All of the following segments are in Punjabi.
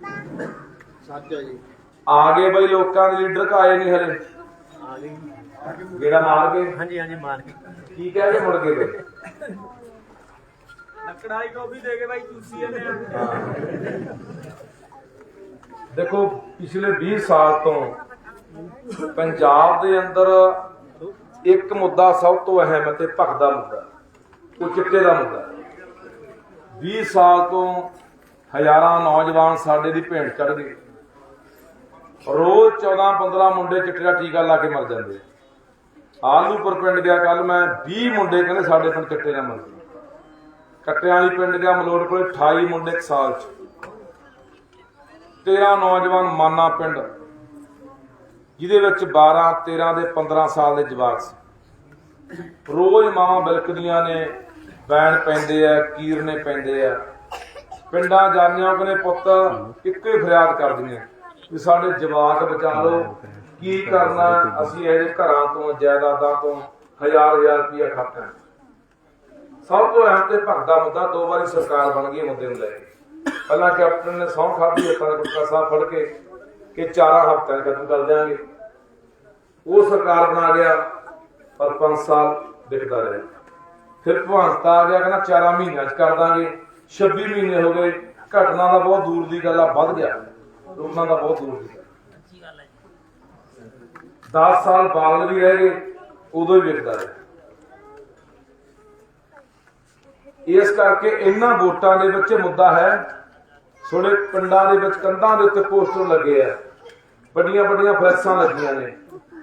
ਸੱਚ ਹੈ ਜੀ। ਆ ਗਏ ਬਈ ਲੋਕਾਂ ਦੇ ਲੀਡਰ ਕਾਏ ਨਹੀਂ ਹਲੇ ਆ ਗੇੜਾ ਮਾਰ ਕੇ। ਹਾਂਜੀ ਹਾਂਜੀ ਮਾਰ ਕੇ। ਕੀ ਕਹਿ ਕੇ ਮੁੜ ਗਏ ਬਈ? ਲੱਕੜਾਈ ਕਾਫੀ ਦੇ ਕੇ ਬਾਈ ਚੂਸੀ ਜਾਂਦੇ ਆ। ਦੇਖੋ ਪਿਛਲੇ 20 ਸਾਲ ਤੋਂ ਪੰਜਾਬ ਦੇ ਅੰਦਰ ਇੱਕ ਮੁੱਦਾ ਸਭ ਤੋਂ ਅਹਿਮ ਤੇ ਭਖਦਾ ਮੁੱਦਾ ਉਹ ਚਿੱਟੇ ਦਾ ਮੁੱਦਾ। 20 ਸਾਲ ਤੋਂ ਹਜ਼ਾਰਾਂ ਨੌਜਵਾਨ ਸਾਡੇ ਦੀ ਭੇਂਟ ਚੜ ਗਏ ਰੋਜ਼ 14 15 ਮੁੰਡੇ ਚਿੱਟੇ ਦਾ ਟੀਕਾ ਲਾ ਕੇ ਮਰ ਜਾਂਦੇ। ਆਲੂਪੁਰ ਪਿੰਡ ਗਿਆ ਕੱਲ ਮੈਂ 20 ਮੁੰਡੇ ਕਹਿੰਦੇ ਸਾਡੇ ਪਿੰਡ ਚਿੱਟੇ ਨਾਲ ਮਰ ਗਏ। ਕੱਟਿਆਂ ਵਾਲੀ ਪਿੰਡ ਗਿਆ ਮਲੋੜ ਕੋਲੇ 28 ਮੁੰਡੇ ਇੱਕ ਸਾਲ ਚ। 13 ਨੌਜਵਾਨ ਮਾਨਾ ਪਿੰਡ, ਜਿਹਦੇ ਵਿੱਚ 12 13 ਦੇ 15 ਸਾਲ ਦੇ ਜਵਾਕ ਸੀ। ਰੋਜ਼ ਮਾਵਾਂ ਬਿਲਕਦੀਆਂ ਨੇ, ਬੈਣ ਪੈਂਦੇ ਆ, ਕੀਰਨੇ ਪੈਂਦੇ ਆ। ਪਿੰਡਾਂ ਜਾਂਦਿਆਂ ਉਹਨੇ ਪੁੱਤ ਇੱਕੋ ਹੀ ਫਰਿਆਦ ਕਰਦੀਆਂ ਵੀ ਸਾਡੇ ਜਵਾਕ ਬਚਾ ਲਓ। ਕੀ ਕਰਨਾ? ਅਸੀਂ ਇਹਦੇ ਘਰਾਂ ਤੋਂ, ਜਾਇਦਾਦਾਂ ਤੋਂ ਹਜ਼ਾਰ ਹਜ਼ਾਰ ਰੁਪਇਆ ਖਾਤਾ ਸਭ ਤੋਂ ਅਹਿਮ ਤੇ ਭਗਦਾ ਮੁੱਦਾ ਦੋ ਵਾਰੀ ਸਰਕਾਰ ਬਣ ਗਈ ਮੁੱਦੇ ਨੂੰ ਲੈ ਕੇ। ਪਹਿਲਾਂ ਕੈਪਟਨ ਨੇ ਸਹੁੰ ਖਾਧੀ ਹੱਥਾਂ ਦੇ ਗੁਟਕਾ ਸਾਹਿਬ ਫੜ ਕੇ ਕਿ ਚਾਰਾਂ ਹਫ਼ਤਿਆਂ ਖਤਮ ਕਰ ਦਿਆਂਗੇ। ਉਹ ਸਰਕਾਰ ਬਣਾ ਗਿਆ, ਪਰ 5 ਸਾਲ ਦਿਖਦਾ ਰਿਹਾ। ਫਿਰ ਭਵੰਤ ਆ ਗਿਆ, ਕਹਿੰਦਾ ਚਾਰਾਂ ਮਹੀਨਿਆਂ 'ਚ ਕਰ ਦਾਂਗੇ। 26 ਮਹੀਨੇ ਹੋ ਗਏ, ਘਟਨਾ ਦਾ ਬਹੁਤ ਦੂਰ ਦੀ ਗੱਲ ਆ, ਵੱਧ ਗਿਆ। ਲੋਕਾਂ ਦਾ ਬਹੁਤ ਦੂਰ ਦੀ 10 ਸਾਲ ਬਾਅਦ ਵੀ ਰਹਿ ਗਏ, ਉਦੋਂ ਹੀ ਵਿਕਦਾ ਰਿਹਾ। ਇਸ ਕਰਕੇ ਇਹਨਾਂ ਵੋਟਾਂ ਦੇ ਵਿੱਚ ਮੁੱਦਾ ਹੈ ਥੋੜੇ ਪਿੰਡਾਂ ਦੇ ਵਿੱਚ ਕੰਧਾਂ ਦੇ ਉੱਤੇ ਪੋਸਟਰ ਲੱਗੇ ਆ। ਵੱਡੀਆਂ ਵੱਡੀਆਂ ਫਲੈਕਸਾਂ ਲੱਗੀਆਂ ਨੇ।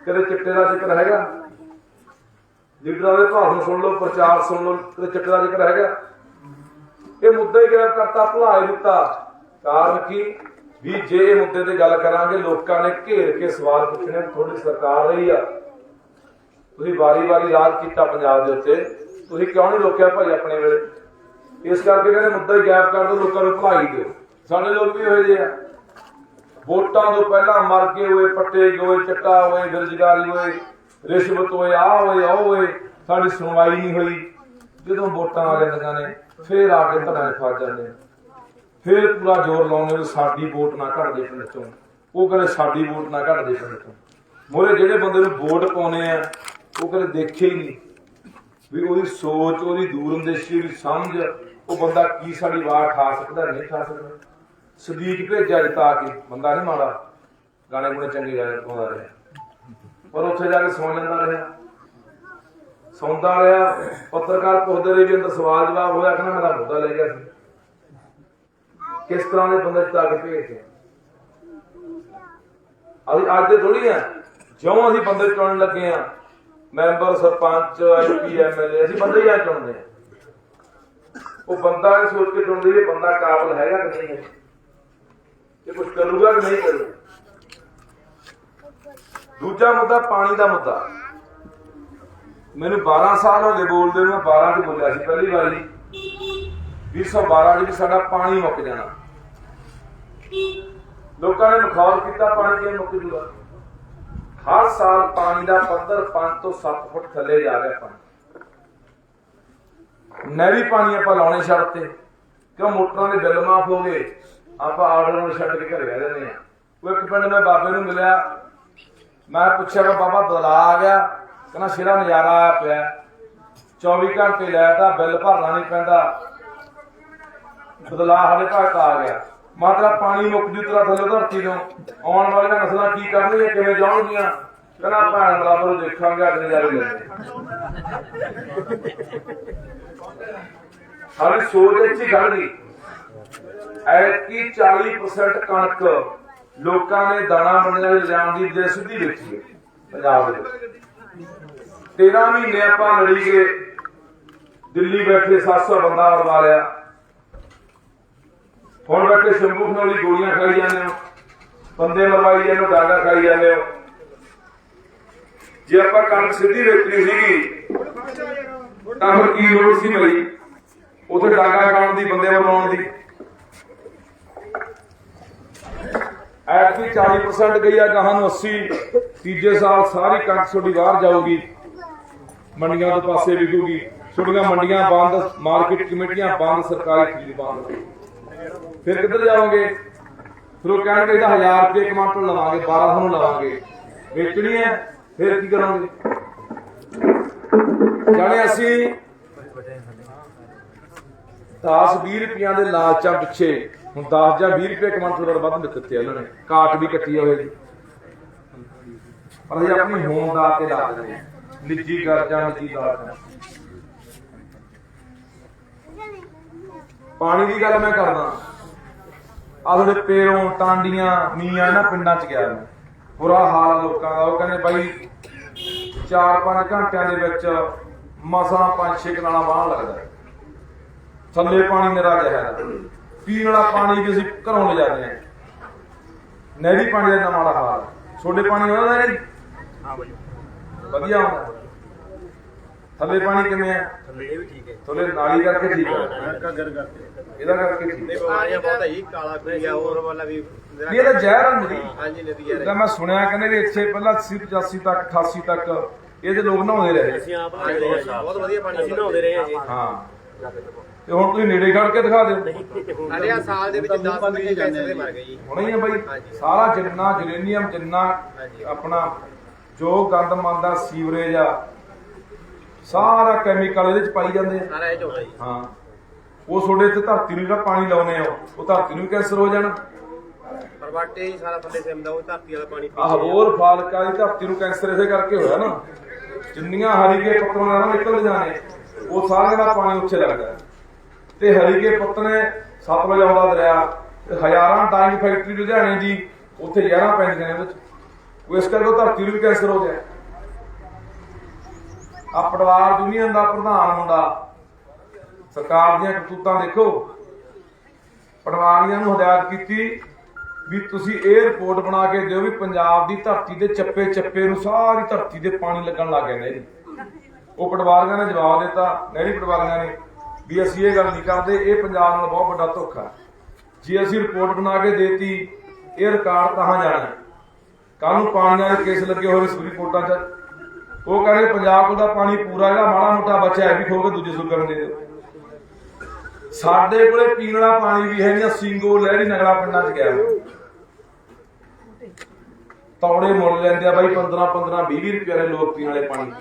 ਕਦੇ ਚਿੱਟੇ ਦਾ ਜ਼ਿਕਰ ਹੈਗਾ? ਲੀਡਰਾਂ ਦੇ ਭਾਸ਼ਣ ਸੁਣ ਲਓ, ਪ੍ਰਚਾਰ ਸੁਣ ਲਓ, ਕਦੇ ਚਿੱਟੇ ਦਾ ਜ਼ਿਕਰ ਹੈਗਾ? ਇਹ ਮੁੱਦਾ ਹੀ ਗ੍ਰਿਫ ਕਰਤਾ? ਭੁਲਾਏ ਦਿੱਤਾ। ਕਾਰਨ ਕੀ? ਵੀ ਜੇ ਇਹ ਮੁੱਦੇ ਤੇ ਗੱਲ ਕਰਾਂਗੇ, ਲੋਕਾਂ ਨੇ ਘੇਰ ਕੇ ਸਵਾਲ ਪੁੱਛਣੇ ਤੁਹਾਡੀ ਸਰਕਾਰ ਰਹੀ ਆ। ਤੁਸੀਂ ਵਾਰੀ-ਵਾਰੀ ਰਾਜ ਕੀਤਾ ਪੰਜਾਬ ਦੇ ਉੱਤੇ। ਤੁਸੀਂ ਕਿਉਂ ਨਹੀਂ ਰੋਕਿਆ ਭਾਈ ਆਪਣੇ ਵੇਲੇ? ਇਸ ਕਰਕੇ ਕਹਿੰਦੇ ਮੁੱਦਾ ਹੀ ਗਾਇਬ ਕਰ ਦਿਓ, ਲੋਕਾਂ ਨੂੰ ਭਲਾਈ ਦਿਓ। ਸਾਡੇ ਲੋਕ ਵੀ ਹੋਏ ਜੇ ਆ। ਵੋਟਾਂ ਤੋਂ ਪਹਿਲਾਂ ਮਰ ਗਏ ਹੋਏ, ਪੱਟੇ ਗਏ ਚਿੱਟਾ ਹੋਏ, ਬੇਰੁਜ਼ਗਾਰੀ ਹੋਏ, ਰਿਸ਼ਵਤ ਹੋਏ ਆ ਹੋਏ, ਉਹ ਹੋਏ, ਸਾਡੀ ਸੁਣਵਾਈ ਨਹੀਂ ਹੋਈ। ਜਦੋਂ ਵੋਟਾਂ ਆ ਜਾਂਦੀਆਂ ਨੇ ਫੇਰ ਆ ਕੇ ਧੜਾਂ ਫਸ ਜਾਂਦੇ ਫੇਰ ਪੂਰਾ ਜ਼ੋਰ ਲਾਉਂਦੇ ਵੀ ਸਾਡੀ ਵੋਟ ਨਾ ਘਟ ਜੇ ਪਿੰਡ ਚੋਂ। ਉਹ ਕਹਿੰਦੇ ਸਾਡੀ ਵੋਟ ਨਾ ਘਟ ਜੇ ਪਿੰਡ ਚੋਂ। ਮੋਰੇ ਜਿਹੜੇ ਬੰਦੇ ਨੂੰ ਵੋਟ ਪਾਉਣੇ ਆ, ਉਹ ਕਦੇ ਦੇਖੇ ਹੀ ਨਹੀਂ। ਵੀ ਉਹਦੀ ਸੋਚ, ਉਹਦੀ ਦੂਰਅੰਦੇਸ਼ੀ ਉਹਦੀ ਸਮਝ, ਉਹ ਬੰਦਾ ਕੀ ਸਾਡੀ ਆਵਾਜ਼ ਖਾ ਸਕਦਾ, ਨਹੀਂ ਖਾ ਸਕਦਾ। ਸਦੀਕ ਭੇਜਿਆ ਜਿਤਾ ਕੇ, ਬੰਦਾ ਨਹੀਂ ਮਾੜਾ। ਗਾਣੇ ਗੁਣੇ ਚੰਗੇ ਗਾਏ ਪਾਉਂਦਾ ਰਿਹਾ। ਪਰ ਉੱਥੇ ਜਾ ਕੇ ਸੌਂ ਜਾਂਦਾ ਰਿਹਾ। ਸੌਂਦਾ ਰਿਹਾ, ਪੱਤਰਕਾਰ ਪੁੱਛਦੇ ਰਹੇ ਵੀ ਅੰਦਰ ਸਵਾਲ ਜਵਾਬ ਹੋਇਆ, ਕਹਿੰਦਾ ਮੇਰਾ ਮੁੱਦਾ ਲੈ ਗਿਆ ਸੀ। ਕਿਸ ਤਰ੍ਹਾਂ ਦੇ ਬੰਦੇ ਜਿਤਾ ਭੇਜਦੇ ਅਸੀਂ ਅੱਜ ਦੇ ਥੋੜੀ ਆ। ਜਿਉਂ ਅਸੀਂ ਬੰਦੇ ਚੁਣਨ ਲੱਗੇ ਆ, ਮੈਂਬਰ, ਸਰਪੰਚ ਐਮਪੀ ਐਮਐਲਏ ਅਸੀਂ ਬੰਦੇ ਹੀ ਆ ਚੁਣਦੇ ਆ। ਉਹ ਬੰਦਾ ਇਹ ਸੋਚ ਕੇ ਚੁਣਦੇ ਵੀ ਬੰਦਾ ਕਾਬਲ ਹੈਗਾ ਕਿ ਨਹੀਂ ਹੈ ਇਹ ਕੁਝ ਕਰੂਗਾ ਕਿ ਨਹੀਂ ਕਰੂਗਾ? ਦੂਜਾ ਮੁੱਦਾ ਪਾਣੀ ਦਾ ਮੁੱਦਾ। ਮੈਨੂੰ 12 ਸਾਲ ਹੋ ਗਏ ਬੋਲਦੇ ਨੂੰ 12 ਚ ਬੋਲਿਆ ਸੀ, ਪਹਿਲੀ ਵਾਰੀ। 2012 ਚ ਸਾਡਾ ਪਾਣੀ ਮੁੱਕ ਜਾਣਾ। ਲੋਕਾਂ ਨੇ ਮਖੌਲ ਕੀਤਾ, ਪਾਣੀ ਕਿਵੇਂ ਮੁੱਕ ਜੂਗਾ? ਹਰ ਸਾਲ ਪਾਣੀ ਦਾ ਪੱਧਰ 5 ਤੋਂ 7 ਫੁੱਟ ਥੱਲੇ ਜਾ ਰਿਹਾ ਪਾਣੀ। ਨਹਿਰੀ ਪਾਣੀ ਆਪਾਂ ਲਾਉਣੇ ਛੱਡ ਤੇ। ਕਿਉਂ ਮੋਟਰਾਂ ਦੇ ਬਿੱਲ ਮਾਫ ਹੋ ਗਏ? ਆਪਾਂ ਆਰਡਰ ਨੂੰ ਛੱਡ ਕੇ ਘਰੇ ਆ ਜਾਂਦੇ ਆ ਉਹ ਇੱਕ ਪਿੰਡ ਮੈਂ ਬਾਬੇ ਨੂੰ ਮਿਲਿਆ। ਮੈਂ ਪੁੱਛਿਆ, ਬਾਬਾ ਬਦਲਾ ਆ ਗਿਆ। ਕਹਿੰਦਾ ਸਿਰਾ ਨਜ਼ਾਰਾ ਆਇਆ ਪਿਆ। 24 ਘੰਟੇ ਲਾਈਟ ਆ ਬਿੱਲ ਭਰਨਾ ਨਹੀਂ ਪੈਂਦਾ। ਬਦਲਾ ਸਾਡੇ ਘਰ ਆ ਗਿਆ। ਮਾਤਰਾ ਪਾਣੀ ਮੁੱਕ ਜੂ ਤੇਰਾ ਥੱਲੇ ਧਰਤੀ ਤੋਂ। ਆਉਣ ਵਾਲੀਆਂ ਨਸਲਾਂ ਕੀ ਕਰਨਗੀਆਂ, ਕਿਵੇਂ ਜਾਣਗੀਆਂ ਕਹਿੰਦਾ ਭੈਣ ਬਰਾਬਰ ਦੇਖਾਂਗੇ ਅਗਲੇ ਜਾਰੀ ਲੈਂਦੇ ਸਾਡੀ ਸੋਚ ਇੱਥੇ ਖੜ ਗਈ। ਐਤਕੀ 40% ਕਣਕ ਲੋਕਾਂ ਨੇ ਦਾਣਾ ਮੰਡੀਆਂ ਵਿੱਚ ਲਿਆਉਣ ਦੀ ਦੇ ਸਿੱਧੀ ਵੇਚੀ ਪੰਜਾਬ ਦੇ 13 ਮਹੀਨੇ ਆਪਾਂ ਲੜੀ ਗਏ। ਦਿੱਲੀ ਬੈਠੇ 700 ਬੰਦਾ ਮਰਵਾ ਲਿਆ ਹੁਣ ਬੈਠੇ ਸ਼ੰਭੂ ਖਨੌਰੀ ਗੋਲੀਆਂ ਖਾਈ ਜਾਂਦੇ ਹੋ। ਬੰਦੇ ਮਰਵਾਈ ਜਾਂਦੇ ਹੋ, ਡਾਂਗਾ ਖਾਈ ਜਾਂਦੇ ਹੋ। ਜੇ ਆਪਾਂ ਕਣਕ ਸਿੱਧੀ ਵੇਚਣੀ ਸੀਗੀ, ਤਾਂ ਫਿਰ ਕੀ ਲੋੜ ਸੀ ਭਾਈ? ਉਥੇ ਡਾਂਗਾ ਖਾਣ ਦੀ, ਬੰਦੇ ਮਰਵਾਉਣ ਦੀ। ਐਤਕੀ 40% ਗਈ ਆ, ਗਾਹਾਂ ਨੂੰ 80 ਤੀਜੇ ਸਾਲ ਸਾਰੀ ਕਣਕ ਤੁਹਾਡੀ ਬਾਹਰ ਜਾਊਗੀ। ਮੰਡੀਆਂ ਦੇ ਪਾਸੇ ਵਿਕੂਗੀ। ਤੁਹਾਡੀਆਂ ਮੰਡੀਆਂ ਬੰਦ, ਮਾਰਕੀਟ ਕਮੇਟੀਆਂ ਬੰਦ, ਸਰਕਾਰੀ ਖਰੀਦ ਬੰਦ। ਫਿਰ ਕਿੱਧਰ ਜਾਓਗੇ? ਫਿਰ ਉਹ ਕਹਿਣਗੇ, ਇਹਦਾ 1000 ਰੁਪਏ ਕਮਾਂਟਰ ਲਵਾਂਗੇ 1200 ਨੂੰ ਲਵਾਂਗੇ। ਵੇਚਣੀ ਹੈ, ਫਿਰ ਕੀ ਕਰਾਂਗੇ? ਜਾਣੇ ਅਸੀਂ 10 20 ਰੁਪਈਆਂ ਦੇ ਲਾਲਚਾਂ ਪਿੱਛੇ। ਹੁਣ 10 ਜਾਂ 20 ਰੁਪਏ ਕਮਾਂਟਰ ਦਾ ਵੱਧ ਦਿੱਤੇ ਉਹਨਾਂ ਨੇ। ਕਾਟ ਵੀ ਕੱਟੀ ਹੋਏ ਜੀ। ਪਰ ਇਹ ਆਪਣੀ ਹੋਂਦ ਦਾ ਤੇ ਲਾ ਦਿੰਦੇ ਆ। ਨਿੱਜੀ ਗਰਜਾਂ ਨਿੱਜੀ ਲਾਲਚਾਂ ਪਾਣੀ ਦੀ ਗੱਲ ਮੈਂ ਕਰਦਾ। ਆ ਤੁਹਾਡੇ ਪੇਰੋਂ ਟਾਂਡੀਆਂ, ਮੀਆਂ ਇਹਨਾਂ ਪਿੰਡਾਂ ਚ ਗਿਆ ਬੁਰਾ ਹਾਲ ਲੋਕਾਂ ਦਾ। ਉਹ ਕਹਿੰਦੇ ਬਾਈ 4-5 ਘੰਟਿਆਂ ਦੇ ਵਿੱਚ ਮਸਾਂ 5-6 ਕਨਾਲਾਂ ਬਾਹਰ ਲੱਗਦਾ। ਥੱਲੇ ਪਾਣੀ ਮੇਰਾ ਜ਼ਹਿਰ ਪੀਣ ਵਾਲਾ ਪਾਣੀ ਵੀ ਅਸੀਂ ਘਰੋਂ ਲੈ ਜਾਂਦੇ ਹਾਂ। ਨਹਿਰੀ ਪਾਣੀ ਦਾ ਨਾ ਮਾੜਾ ਹਾਲ। ਛੋਟੇ ਪਾਣੀ ਉਹਦਾ ਨਹੀਂ ਹਾਂ ਬਾਈ। ਵਧੀਆ ਹੁੰਦਾ ਥੱਲੇ ਪਾਣੀ ਕਿਵੇਂ ਆ ਇਹ ਵੀ ਠੀਕ ਹੈ। ਥੱਲੇ ਨਾਲੀ ਕਰਕੇ ਠੀਕ ਹੈ। ਗਰ ਕਰਦੇ ਇਹਦਾ ਕਰਕੇ ਠੀਕ ਨਹੀਂ ਹੈ ਬਿਮਾਰੀਆਂ ਬਹੁਤ ਹੈ ਜੀ ਕਾਲਾ ਪੀਆ ਹੋਰ ਵਾਲਾ ਵੀ ਵੀ ਇਹਦਾ ਜ਼ਹਿਰ ਹਾਂਜੀ ਨਦੀ ਮੈਂ ਸੁਣਿਆ ਕਹਿੰਦੇ ਵੀ ਇੱਥੇ ਪਹਿਲਾਂ 80 85 ਤੱਕ 88 ਤੱਕ ਇਹਦੇ ਲੋਕ ਨਹਾਉਂਦੇ ਰਹੇ। ਅਸੀਂ ਆਪ ਬਹੁਤ ਵਧੀਆ ਪਾਣੀ ਅਸੀਂ ਨਹਾਉਂਦੇ ਰਹੇ ਹਾਂ ਜੀ। ਹਾਂ। ਤੇ ਹੁਣ ਤੁਸੀਂ ਨੇੜੇ ਖੜ ਕੇ ਦਿਖਾ ਦਿਓ। ਸਾਡੇ ਆ ਸਾਲ ਦੇ ਵਿੱਚ 10 ਬੰਦ ਮਿਲੀ ਜਾਂਦੇ ਕੈਂਸਰ ਦੇ। ਮਰ ਗਏ ਜੀ। ਹੁਣੇ ਹੀ ਆ ਬਾਈ। ਸਾਰਾ ਜਿੰਨਾ ਜਰੇਨੀਅਮ ਜਿੰਨਾ। ਆਪਣਾ ਜੋ ਗੰਦ ਮੰਦਾ ਸੀਵਰੇਜ ਆ ਸਾਰਾ ਕੈਮੀਕਲ ਇਹਦੇ ਚ ਪਾਈ ਜਾਂਦੇ ਆ। ਸਾਰਾ ਇਹ ਚੋਦਾ ਜੀ। ਹਾਂ। ਉਹ ਤੁਹਾਡੇ ਇੱਥੇ ਧਰਤੀ ਨੂੰ ਜਿਹੜਾ ਪਾਣੀ ਲਾਉਨੇ ਆ ਉਹ ਧਰਤੀ ਨੂੰ ਵੀ ਕੈਂਸਰ ਹੋ ਜਾਣਾ। ਪਰਵਾਟੇ ਹੀ ਸਾਰਾ ਥੱਲੇ ਸਿਮਦਾ ਉਹ ਧਰਤੀ ਵਾਲਾ ਪਾਣੀ ਆਹ ਹੋਰ ਫਾਲਕਾ ਦੀ ਧਰਤੀ ਨੂੰ ਕੈਂਸਰ ਇਸੇ ਕਰਕੇ ਹੋਇਆ ਨਾ। ਜਿੰਨੀਆਂ ਹਰੀਕੇ ਪੱਤਰਾਂ ਨਾਲ ਨਿਕਲ ਜਾਣੇ ਉਹ ਸਾਰਾ ਦਾ ਪਾਣੀ ਉੱਥੇ ਲੱਗਦਾ। ਹੈ। ਤੇ ਪੁੱਤ ਨੇ ਸਤਲੁਜ ਆਉਂਦਾ ਦਰਿਆ, ਤੇ ਹਜ਼ਾਰਾਂ ਡਾਈਂਗ ਫੈਕਟਰੀ ਲੁਧਿਆਣੇ ਦੀ, ਉੱਥੇ ਯਾਰਾਂ ਪੈਂਦੀਆਂ ਨੇ ਉਹਦੇ ਉਹ ਇਸ ਕਰਕੇ ਉਹ ਧਰਤੀ ਨੂੰ ਵੀ ਕੈਂਸਰ ਹੋ ਗਿਆ। ਆ ਪਟਵਾਰ ਯੂਨੀਅਨ ਦਾ ਪ੍ਰਧਾਨ ਮੁੰਡਾ। ਸਰਕਾਰ ਦੀਆਂ ਕਰਤੂਤਾਂ ਦੇਖੋ। ਪਟਵਾਰੀਆਂ ਨੂੰ ਹਦਾਇਤ ਕੀਤੀ ਵੀ ਤੁਸੀਂ ਇਹ ਰਿਪੋਰਟ ਬਣਾ ਕੇ ਦਿਓ ਵੀ ਪੰਜਾਬ ਦੀ ਧਰਤੀ ਦੇ ਚੱਪੇ ਚੱਪੇ ਨੂੰ ਸਾਰੀ ਧਰਤੀ ਦੇ ਪਾਣੀ ਲੱਗਣ ਲੱਗ ਗਿਆ ਨੇ। ਉਹ ਪਟਵਾਰੀਆਂ ਨੇ ਜਵਾਬ ਦਿੱਤਾ ਨਹਿਰੀ ਪਟਵਾਰੀਆਂ ਨੇ। ਵੀ ਅਸੀਂ ਇਹ ਗੱਲ ਨਹੀਂ ਕਰਦੇ, ਇਹ ਪੰਜਾਬ ਨਾਲ ਬਹੁਤ ਵੱਡਾ ਧੋਖਾ ਜੇ ਅਸੀਂ ਰਿਪੋਰਟ ਬਣਾ ਕੇ ਦੇਤੀ, ਇਹ ਰਿਕਾਰਡ ਕਹਾਂ ਜਾਣਾ ਕੱਲ ਨੂੰ ਪਾਣੀਆਂ ਦੇ ਕੇਸ ਲੱਗੇ ਹੋਏ ਸੁਪਰੀਮ ਕੋਰਟਾਂ 'ਚ। ਉਹ ਕਹਿੰਦੇ ਪੰਜਾਬ ਦਾ ਪਾਣੀ ਪੂਰਾ ਜਿਹੜਾ ਮਾੜਾ ਮੋਟਾ ਬਚਿਆ ਵੀ ਖੋ ਕੇ ਦੂਜੇ ਸੂਬਿਆਂ ਨੂੰ ਦੇ ਦਿਓ। ਸਾਡੇ ਕੋਲੇ ਪੀਣ ਵਾਲਾ ਪਾਣੀ ਵੀ ਹੈ ਨਹੀਂ ਸਿੰਗੋ ਲਹਿਰੀ ਨਗਲਾ ਪਿੰਡਾਂ 'ਚ ਗਿਆ। ਤੌੜੇ ਮੁੱਲ ਲੈਂਦੇ ਆ ਬਾਈ 15 15 20 ਰੁਪਏ ਦੇ ਲੋਕ ਪੀਣ ਵਾਲੇ ਪਾਣੀ।